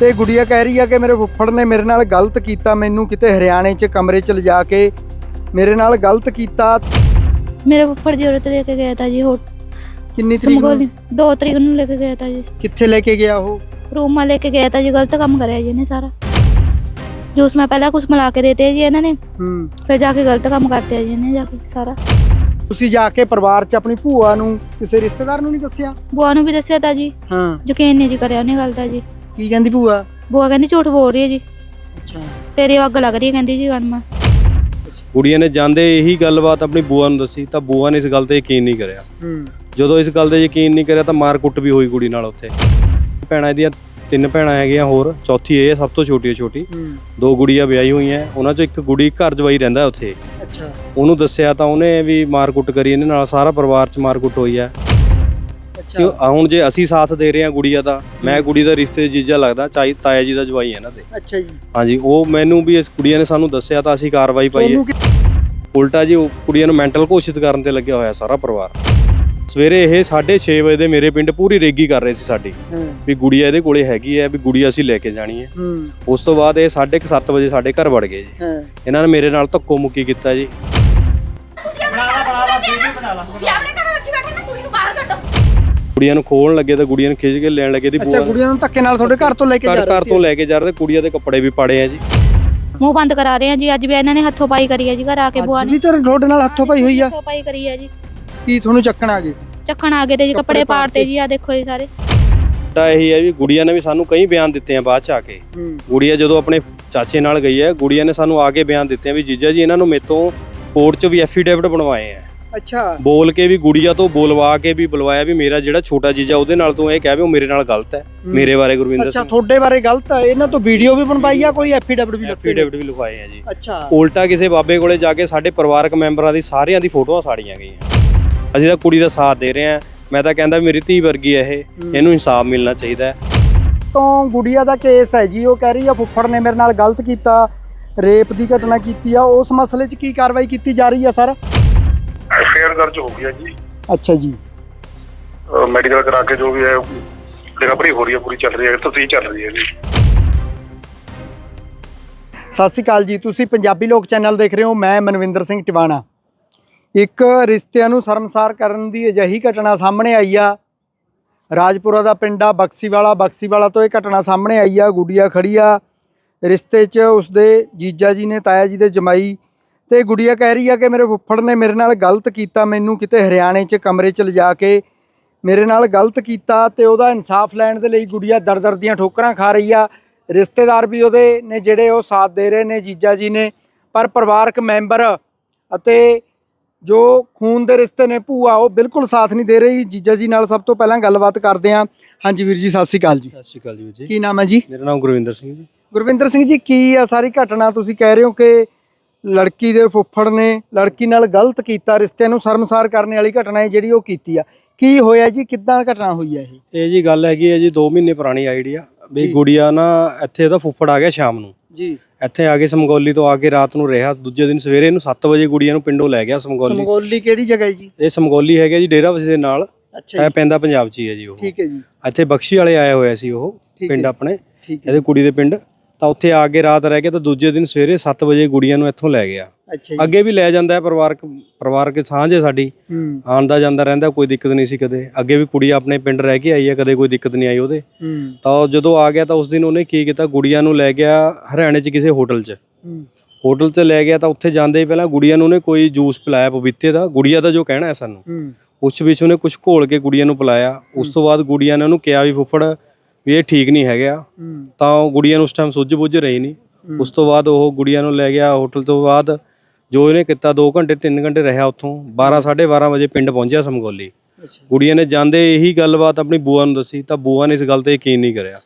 ਤੇ ਗੁੜੀਆ ਕਹਿ ਰਹੀ ਆ ਕਿ ਮੇਰੇ ਫੁੱਫੜ ਨੇ ਮੇਰੇ ਨਾਲ ਗਲਤ ਕੀਤਾ ਮੈਨੂੰ ਕਿਤੇ ਹਰਿਆਣੇ 'ਚ ਕਮਰੇ 'ਚ ਲਿਜਾ ਕੇ ਮੇਰੇ ਨਾਲ ਗਲਤ ਕੀਤਾ। ਮੇਰੇ ਫੁੱਫੜ ਜੀ ਔਰਤ ਲੈ ਕੇ ਗਿਆ ਤਾਂ ਜੀ ਹੋ ਕਿੰਨੀ ਤਰੀਕ ਨੂੰ? 2 ਤਰੀਕ ਨੂੰ ਲੈ ਕੇ ਗਿਆ ਤਾਂ ਜੀ। ਕਿੱਥੇ ਲੈ ਕੇ ਗਿਆ ਉਹ? ਰੂਮਾ ਲੈ ਕੇ ਗਿਆ ਤਾਂ ਜੀ ਗਲਤ ਕੰਮ ਕਰਿਆ ਜੀ ਇਹਨੇ ਸਾਰਾ। ਜੋ ਉਸਮੇ ਪਹਿਲਾਂ ਕੁਝ ਮਿਲਾ ਕੇ ਦੇਤੇ ਜੀ ਇਹਨਾਂ ਨੇ। ਹੂੰ। ਫਿਰ ਜਾ ਕੇ ਗਲਤ ਕੰਮ ਕਰਤੇ ਜੀ ਇਹਨੇ ਜਾ ਕੇ ਸਾਰਾ। ਤੁਸੀਂ ਜਾ ਕੇ ਪਰਿਵਾਰ 'ਚ ਆਪਣੀ ਭੂਆ ਨੂੰ ਕਿਸੇ ਰਿਸ਼ਤੇਦਾਰ ਨੂੰ ਨਹੀਂ ਦੱਸਿਆ? ਬੁਆ ਨੂੰ ਵੀ ਦੱਸਿਆ ਤਾਂ ਜੀ। ਹਾਂ। ਯਕੀਨ ਨਹੀਂ ਜੀ ਕਰਿਆ ਉਹਨੇ ਗਲਤ ਦਾ ਜੀ। ਕੀ ਕਹਿੰਦੀ ਭੂਆ? ਬੂਆ ਕਹਿੰਦੀ ਝੂਠ ਬੋਲ ਰਹੀ ਹੈ ਜੀ। ਅੱਛਾ। ਤੇਰੇ ਅੱਗ ਲੱਗ ਰਹੀ ਹੈ ਕਹਿੰਦੀ ਜੀ ਗਣਮਾ ਕੁੜੀਆਂ ਨੇ ਜਾਂਦੇ ਇਹੀ ਗੱਲਬਾਤ ਆਪਣੀ ਬੂਆ ਨੂੰ ਦੱਸੀ ਤਾਂ ਬੂਆ ਨੇ ਇਸ ਗੱਲ ਤੇ ਯਕੀਨ ਨਹੀਂ ਕਰਿਆ। ਹੂੰ। ਜਦੋਂ ਇਸ ਗੱਲ ਤੇ ਯਕੀਨ ਨਹੀਂ ਕਰਿਆ ਤਾਂ ਮਾਰ ਕੁੱਟ ਵੀ ਹੋਈ ਕੁੜੀ ਨਾਲ ਉੱਥੇ। ਭੈਣਾਂ ਇਹਦੀਆਂ ਤਿੰਨ ਭੈਣਾਂ ਹੈਗੀਆਂ ਹੋਰ ਚੌਥੀ ਇਹ ਹੈ, ਸਭ ਤੋਂ ਛੋਟੀ ਹੈ ਛੋਟੀ। ਹੂੰ। ਦੋ ਗੁੜੀਆਂ ਵਿਆਹੀ ਹੋਈਆਂ ਉਹਨਾਂ ਚੋਂ ਇੱਕ ਗੁੜੀ ਘਰ ਜਵਾਈ ਰਹਿੰਦਾ ਉੱਥੇ। ਅੱਛਾ। ਉਹਨੂੰ ਦੱਸਿਆ ਤਾਂ ਉਹਨੇ ਵੀ ਮਾਰ ਕੁੱਟ ਕਰੀ ਇਹਨੇ ਨਾਲ ਸਾਰਾ ਪਰਿਵਾਰ 'ਚ ਮਾਰ ਕੁੱਟ ਹੋਈ ਹੈ। ਆ ਹੁਣ ਜੇ ਅਸੀਂ ਸਾਥ ਦੇ ਰਹੇ ਹਾਂ ਗੁੜੀਆ ਦਾ ਮੈਂ ਕੁੜੀ ਦਾ ਰਿਸ਼ਤੇ ਜੀਜਾ ਲੱਗਦਾ ਚਾਈ ਤਾਇਆ ਜੀ ਦਾ ਜਵਾਈ ਹੈ ਇਹਨਾਂ ਦੇ। ਅੱਛਾ ਜੀ। ਹਾਂਜੀ ਉਹ ਮੈਨੂੰ ਵੀ ਇਸ ਕੁੜੀਆਂ ਨੇ ਸਾਨੂੰ ਦੱਸਿਆ ਤਾਂ ਅਸੀਂ ਕਾਰਵਾਈ ਪਾਈ ਹੈ। ਤੁਹਾਨੂੰ ਕਿ- ਉਲਟਾ ਜੀ ਉਹ ਕੁੜੀਆਂ ਨੂੰ ਮੈਂਟਲ ਘੋਸ਼ਿਤ ਕਰਨ ਤੇ ਲੱਗਿਆ ਹੋਇਆ ਸਾਰਾ ਪਰਿਵਾਰ। ਸਵੇਰੇ ਇਹ 6:30 ਵਜੇ ਦੇ ਮੇਰੇ ਪਿੰਡ ਪੂਰੀ ਰੇਗੀ ਕਰ ਰਹੇ ਸੀ ਸਾਡੀ ਹਾਂ। ਵੀ ਗੁੜੀਆ ਇਹਦੇ ਕੋਲੇ ਹੈਗੀ ਹੈ ਵੀ ਗੁੜੀਆ ਅਸੀਂ ਲੈ ਕੇ ਜਾਣੀ ਹੈ। ਹੂੰ। ਉਸ ਤੋਂ ਬਾਅਦ ਇਹ 7:30 ਵਜੇ ਸਾਡੇ ਘਰ ਵੜ ਗਏ ਜੀ। ਹਾਂ। ਇਹਨਾਂ ਨੇ ਮੇਰੇ ਨਾਲ ਧੱਕੋ ਮੁੱਕੀ ਕੀਤਾ ਜੀ। ਤੁਸੀਂ ਆਪਣੇ ਕੁੜੀਆਂ ਨੂੰ ਖੋਲਣ ਲੱਗੇ ਤਾਂ ਗੁੜੀਆਂ ਨੂੰ ਖਿੱਚ ਕੇ ਲੈਣ ਲੱਗੇ ਦੀ ਅੱਛਾ ਕੁੜੀਆਂ ਨੂੰ। ਧੱਕੇ ਨਾਲ ਤੁਹਾਡੇ ਘਰ ਤੋਂ ਲੈ ਕੇ ਜਾ ਘਰ ਰਹੇ ਘਰ ਸੀ ਤੋਂ ਲੈ ਕੇ ਜਾ ਰਹੇ ਤੇ ਕੁੜੀਆਂ ਦੇ ਕੱਪੜੇ ਵੀ ਪਾੜੇ ਆ ਜੀ। ਮੂੰਹ ਬੰਦ ਕਰਾ ਰਹੇ ਆ ਜੀ ਅੱਜ ਵੀ ਇਹਨਾਂ ਨੇ ਹੱਥੋਂ ਪਾਈ ਕਰੀ ਹੈ ਜੀ ਘਰ ਆ ਕੇ ਬੂਆ ਅੱਜ ਨੇ ਵੀ ਤੇਰੇ ਤੁਹਾਡੇ ਨਾਲ ਹੱਥੋਂ ਪਾਈ ਹੋਈ ਆ? ਹੱਥੋਂ ਪਾਈ ਕਰੀ ਹੈ ਜੀ। ਕੀ ਤੁਹਾਨੂੰ ਚੱਕਣ ਆ ਗਏ ਸੀ? ਚੱਕਣ ਆ ਗਏ ਤੇ ਜੀ ਕੱਪੜੇ ਕੱਪੜੇ ਪਾੜ ਪਾੜਤੇ ਤੇ। ਜੀ ਆ ਦੇਖੋ ਜੀ ਸਾਰੇ। ਤਾਂ ਇਹੀ ਹੈ ਵੀ ਗੁੜੀਆਂ ਨੇ ਵੀ ਸਾਨੂੰ ਕਈ ਬਿਆਨ ਦਿੱਤੇ ਆ ਬਾਅਦ ਚ ਆ ਕੇ। ਹੂੰ। ਗੁੜੀਆ ਜਦੋਂ ਆਪਣੇ ਚਾਚੇ ਨਾਲ ਗਈ ਹੈ ਗੁੜੀਆ ਨੇ ਸਾਨੂੰ ਆ ਕੇ ਬਿਆਨ ਦਿੱਤੇ ਆ ਵੀ ਜੀਜਾ ਜੀ ਇਹਨਾਂ ਨੂੰ ਮੇਤੋਂ ਕੋਰਟ 'ਚ ਵੀ ਐਫੀਡੇਵਿਟ ਬਣਵਾਏ ਆ। ਅੱਛਾ। ਬੋਲ ਕੇ ਵੀ ਗੁੜੀਆ ਤੋਂ ਬੋਲਵਾ ਕੇ ਵੀ ਬੁਲਵਾਇਆ ਵੀ ਮੇਰਾ ਜਿਹੜਾ ਛੋਟਾ ਜੀਜਾ ਉਹਦੇ ਨਾਲ ਤੂੰ ਇਹ ਕਹਿ ਵੀ ਉਹ ਮੇਰੇ ਨਾਲ ਗਲਤ ਹੈ। ਮੇਰੇ ਬਾਰੇ ਗੁਰਵਿੰਦਰ ਅੱਛਾ ਤੁਹਾਡੇ ਬਾਰੇ ਗਲਤ ਹੈ ਇਹਨਾਂ ਤੋਂ ਵੀਡੀਓ ਵੀ ਬਣਵਾਈ ਆ ਕੋਈ ਐਫੀਡੇਵਿਟ ਵੀ ਲੱਗੇ ਐਫੀਡੇਵਿਟ ਵੀ ਲਿਖਵਾਏ ਆ ਜੀ। ਅੱਛਾ। ਉਲਟਾ ਕਿਸੇ ਬਾਬੇ ਕੋਲੇ ਜਾ ਕੇ ਸਾਡੇ ਪਰਿਵਾਰਕ ਮੈਂਬਰਾਂ ਦੀ ਸਾਰਿਆਂ ਦੀ ਫੋਟੋਆਂ ਸਾੜੀਆਂ ਗਈਆਂ। ਅਸੀਂ ਤਾਂ ਕੁੜੀ ਦਾ ਸਾਥ ਦੇ ਰਹੇ ਆ ਮੈਂ ਤਾਂ ਕਹਿੰਦਾ ਮੇਰੀ ਧੀ ਵਰਗੀ ਹੈ ਇਹ। ਇਹਨੂੰ ਇਨਸਾਫ ਮਿਲਣਾ ਚਾਹੀਦਾ ਹੈ। ਤੋਂ ਗੁੜੀਆ ਦਾ ਕੇਸ ਹੈ ਜੀ ਉਹ ਕਹਿ ਰਹੀ ਆ ਫੁੱਫੜ ਨੇ ਮੇਰੇ ਨਾਲ ਗਲਤ ਕੀਤਾ ਰੇਪ ਦੀ ਘਟਨਾ ਕੀਤੀ ਆ ਉਸ ਮਸਲੇ 'ਚ ਕੀ ਕਾਰਵਾਈ ਕੀਤੀ ਜਾ ਰਹੀ ਆ ਸਰ? ਐਫਆਈਆਰ ਦਰਜ ਹੋ ਗਿਆ ਜੀ। ਅੱਛਾ ਜੀ। ਮੈਡੀਕਲ ਕਰਾ ਕੇ ਜੋ ਵੀ ਹੈ ਰਿਕਵਰੀ ਹੋ ਰਹੀ ਹੈ ਪੂਰੀ ਚੱਲ ਰਹੀ ਹੈ ਤਸਦੀਕ ਚੱਲ ਰਹੀ ਹੈ ਜੀ। ਸਤਿ ਸ਼੍ਰੀ ਅਕਾਲ ਜੀ ਤੁਸੀਂ ਪੰਜਾਬੀ ਲੋਕ ਚੈਨਲ ਦੇਖ ਰਹੇ ਹੋ ਮੈਂ ਮਨਵਿੰਦਰ ਸਿੰਘ ਟਿਵਾਣਾ। ਇੱਕ ਰਿਸ਼ਤਿਆਂ ਨੂੰ ਸ਼ਰਮਸਾਰ ਕਰਨ ਦੀ ਅਜਿਹੀ ਘਟਨਾ ਸਾਹਮਣੇ ਆਈ ਆ। ਰਾਜਪੁਰਾ ਦਾ ਪਿੰਡ ਆ ਬਕਸੀਵਾਲਾ। ਬਕਸੀਵਾਲਾ ਤੋਂ ਇਹ ਘਟਨਾ ਸਾਹਮਣੇ ਆਈ ਆ ਗੁੜੀਆ ਖੜੀ ਆ। ਰਿਸ਼ਤੇ 'ਚ ਉਸਦੇ ਜੀਜਾ ਜੀ ਨੇ ਤਾਇਆ ਜੀ ਦੇ ਜਮਾਈ ਤੇ ਗੁੜੀਆ ਕਹਿ ਰਹੀ ਆ ਕਿ ਮੇਰੇ ਫੁੱਫੜ ਨੇ ਮੇਰੇ ਨਾਲ ਗਲਤ ਕੀਤਾ ਮੈਨੂੰ ਕਿਤੇ ਹਰਿਆਣੇ 'ਚ ਕਮਰੇ 'ਚ ਲਿਜਾ ਕੇ ਮੇਰੇ ਨਾਲ ਗਲਤ ਕੀਤਾ ਤੇ ਉਹਦਾ ਇਨਸਾਫ ਲੈਣ ਦੇ ਲਈ ਗੁੜੀਆ ਦਰ-ਦਰ ਦੀਆਂ ਠੋਕਰਾਂ ਖਾ ਰਹੀ ਆ। ਰਿਸ਼ਤੇਦਾਰ ਵੀ ਉਹਦੇ ਨੇ ਜਿਹੜੇ ਉਹ ਸਾਥ ਦੇ ਰਹੇ ਨੇ ਜੀਜਾ ਜੀ ਨੇ ਪਰ ਪਰਿਵਾਰਕ ਮੈਂਬਰ ਅਤੇ ਜੋ ਖੂਨ ਦੇ ਰਿਸ਼ਤੇ ਨੇ ਭੂਆ ਉਹ ਬਿਲਕੁਲ ਸਾਥ ਨਹੀਂ ਦੇ ਰਹੀ। ਜੀਜਾ ਜੀ ਨਾਲ ਸਭ ਤੋਂ ਪਹਿਲਾਂ ਗੱਲਬਾਤ ਕਰਦੇ ਹਾਂ ਹਾਂਜੀ ਵੀਰ ਜੀ ਸਤਿ ਸ਼੍ਰੀ ਅਕਾਲ ਜੀ। ਸਤਿ ਸ਼੍ਰੀ ਅਕਾਲ ਜੀ ਵੀਰ ਜੀ। ਕੀ ਨਾਮ ਹੈ ਜੀ? ਮੇਰਾ ਨਾਮ ਗੁਰਵਿੰਦਰ ਸਿੰਘ ਜੀ। ਗੁਰਵਿੰਦਰ ਸਿੰਘ ਜੀ ਕੀ ਆ ਸਾਰੀ ਘਟਨਾ? ਤੁਸੀਂ ਕਹਿ ਰਹੇ ਹੋ ਕਿ ਲੜਕੀ ਦੇ ਫੁੱਫੜ ਨੇ ਲੜਕੀ ਨਾਲ ਗਲਤ ਕੀਤਾ ਰਿਸ਼ਤੇ ਨੂੰ ਸ਼ਰਮਸਾਰ ਕਰਨ ਵਾਲੀ ਘਟਨਾ ਹੈ ਜਿਹੜੀ ਉਹ ਕੀਤੀ ਆ। ਕੀ ਹੋਇਆ ਜੀ? ਕਿੱਦਾਂ ਘਟਨਾ ਹੋਈ ਹੈ ਇਹ? ਇਹ ਜੀ ਗੱਲ ਹੈਗੀ ਹੈ ਜੀ 2 ਮਹੀਨੇ ਪੁਰਾਣੀ ਆਈਡੀਆ ਵੀ। ਗੁੜੀਆ ਨਾ ਇੱਥੇ ਇਹਦਾ ਫੁੱਫੜ ਆ ਗਿਆ ਸ਼ਾਮ ਨੂੰ। ਜੀ। ਇੱਥੇ ਆ ਕੇ ਸਮਗੌਲੀ ਤੋਂ ਆ ਕੇ ਰਾਤ ਨੂੰ ਰਿਹਾ। ਦੂਜੇ ਦਿਨ ਸਵੇਰੇ ਇਹਨੂੰ 7 ਵਜੇ ਗੁੜੀਆ ਨੂੰ ਪਿੰਡੋਂ ਲੈ ਗਿਆ ਸਮਗੌਲੀ। ਸਮਗੋਲੀ ਕਿਹੜੀ ਜਗ੍ਹਾ ਹੈ ਜੀ? ਇਹ ਸਮਗੌਲੀ ਹੈਗਾ ਜੀ ਡੇਰਾ ਵਸੇ ਦੇ ਨਾਲ। ਅੱਛਾ ਇਹ ਪੈਂਦਾ ਪੰਜਾਬ 'ਚ ਹੀ ਹੈ ਜੀ ਉਹ। ਠੀਕ ਹੈ ਜੀ। ਇੱਥੇ ਬਖਸ਼ੀ ਵਾਲੇ ਆਏ ਹੋਏ ਸੀ ਉਹ ਪਿੰਡ ਆਪਣੇ। ਇਹਦੇ ਕੁੜੀ ਦੇ ਪਿੰਡ। ਤਾਂ ਉੱਥੇ ਆ ਕੇ ਰਾਤ ਰਹਿ ਕੇ ਤਾਂ ਦੂਜੇ ਦਿਨ ਸਵੇਰੇ 7 ਵਜੇ ਗੁੜੀਆ ਨੂੰ ਇੱਥੋਂ ਲੈ ਗਿਆ। ਅੱਛਾ ਜੀ। ਅੱਗੇ ਵੀ ਲੈ ਜਾਂਦਾ ਹੈ ਪਰਿਵਾਰਕ ਪਰਿਵਾਰਕ ਸਾਂਝ ਹੈ ਸਾਡੀ। ਹੂੰ। ਆਉਂਦਾ ਜਾਂਦਾ ਰਹਿੰਦਾ ਕੋਈ ਦਿੱਕਤ ਨਹੀਂ ਸੀ ਕਦੇ। ਅੱਗੇ ਵੀ ਕੁੜੀ ਆਪਣੇ ਪਿੰਡ ਰਹਿ ਕੇ ਆਈ ਹੈ ਕਦੇ ਕੋਈ ਦਿੱਕਤ ਨਹੀਂ ਆਈ ਉਹਦੇ। ਹੂੰ। ਤਾਂ ਉਹ ਜਦੋਂ ਆ ਗਿਆ ਤਾਂ ਉਸ ਦਿਨ ਉਹਨੇ ਕੀ ਕੀਤਾ ਗੁੜੀਆ ਨੂੰ ਲੈ ਗਿਆ ਹਰਿਆਣੇ 'ਚ ਕਿਸੇ ਹੋਟਲ 'ਚ। ਹੂੰ। ਹੋਟਲ 'ਚ ਲੈ ਗਿਆ ਤਾਂ ਉੱਥੇ ਜਾਂਦੇ ਹੀ ਪਹਿਲਾਂ ਗੁੜੀਆ ਨੂੰ ਉਹਨੇ ਕੋਈ ਜੂਸ ਪਿਲਾਇਆ ਪਪੀਤੇ ਦਾ। ਗੁੜੀਆ ਦਾ ਜੋ ਕਹਿਣਾ ਹੈ ਸਾਨੂੰ। ਹੂੰ। ਉਸ ਵਿੱਚ ਉਹਨੇ ਕੁਝ ਘੋਲ ਕੇ ਗੁੜੀਆ ਨੂੰ ਪਿਲਾਇਆ। ਉਸ ਤੋਂ ਬਾਅਦ ਗੁੜੀਆ ਨੇ ਉਹਨੂੰ ਕਿਹਾ ਵੀ ਫੁੱਫੜ ਵੀ ਇਹ ਠੀਕ ਨਹੀਂ ਹੈਗਾ ਤਾਂ ਉਹ ਗੁੜੀਆ ਨੂੰ ਉਸ ਟਾਈਮ ਸੁੱਝ ਬੁੱਝ ਰਹੀ ਨਹੀਂ। ਉਸ ਤੋਂ ਬਾਅਦ ਉਹ ਗੁੜੀਆ ਨੂੰ ਲੈ ਗਿਆ ਹੋਟਲ ਤੋਂ ਬਾਅਦ ਜੋ ਇਹਨੇ ਕੀਤਾ 2 ਘੰਟੇ 3 ਘੰਟੇ ਰਿਹਾ ਉੱਥੋਂ। 12 12:30 ਵਜੇ ਪਿੰਡ ਪਹੁੰਚਿਆ ਸਮਗੋਲੀ। ਗੁੜੀਆ ਨੇ ਜਾਂਦੇ ਇਹੀ ਗੱਲਬਾਤ ਆਪਣੀ ਬੂਆ ਨੂੰ ਦੱਸੀ ਤਾਂ ਬੂਆ ਨੇ ਇਸ ਗੱਲ ਤੇ ਯਕੀਨ ਨਹੀਂ ਕਰਿਆ।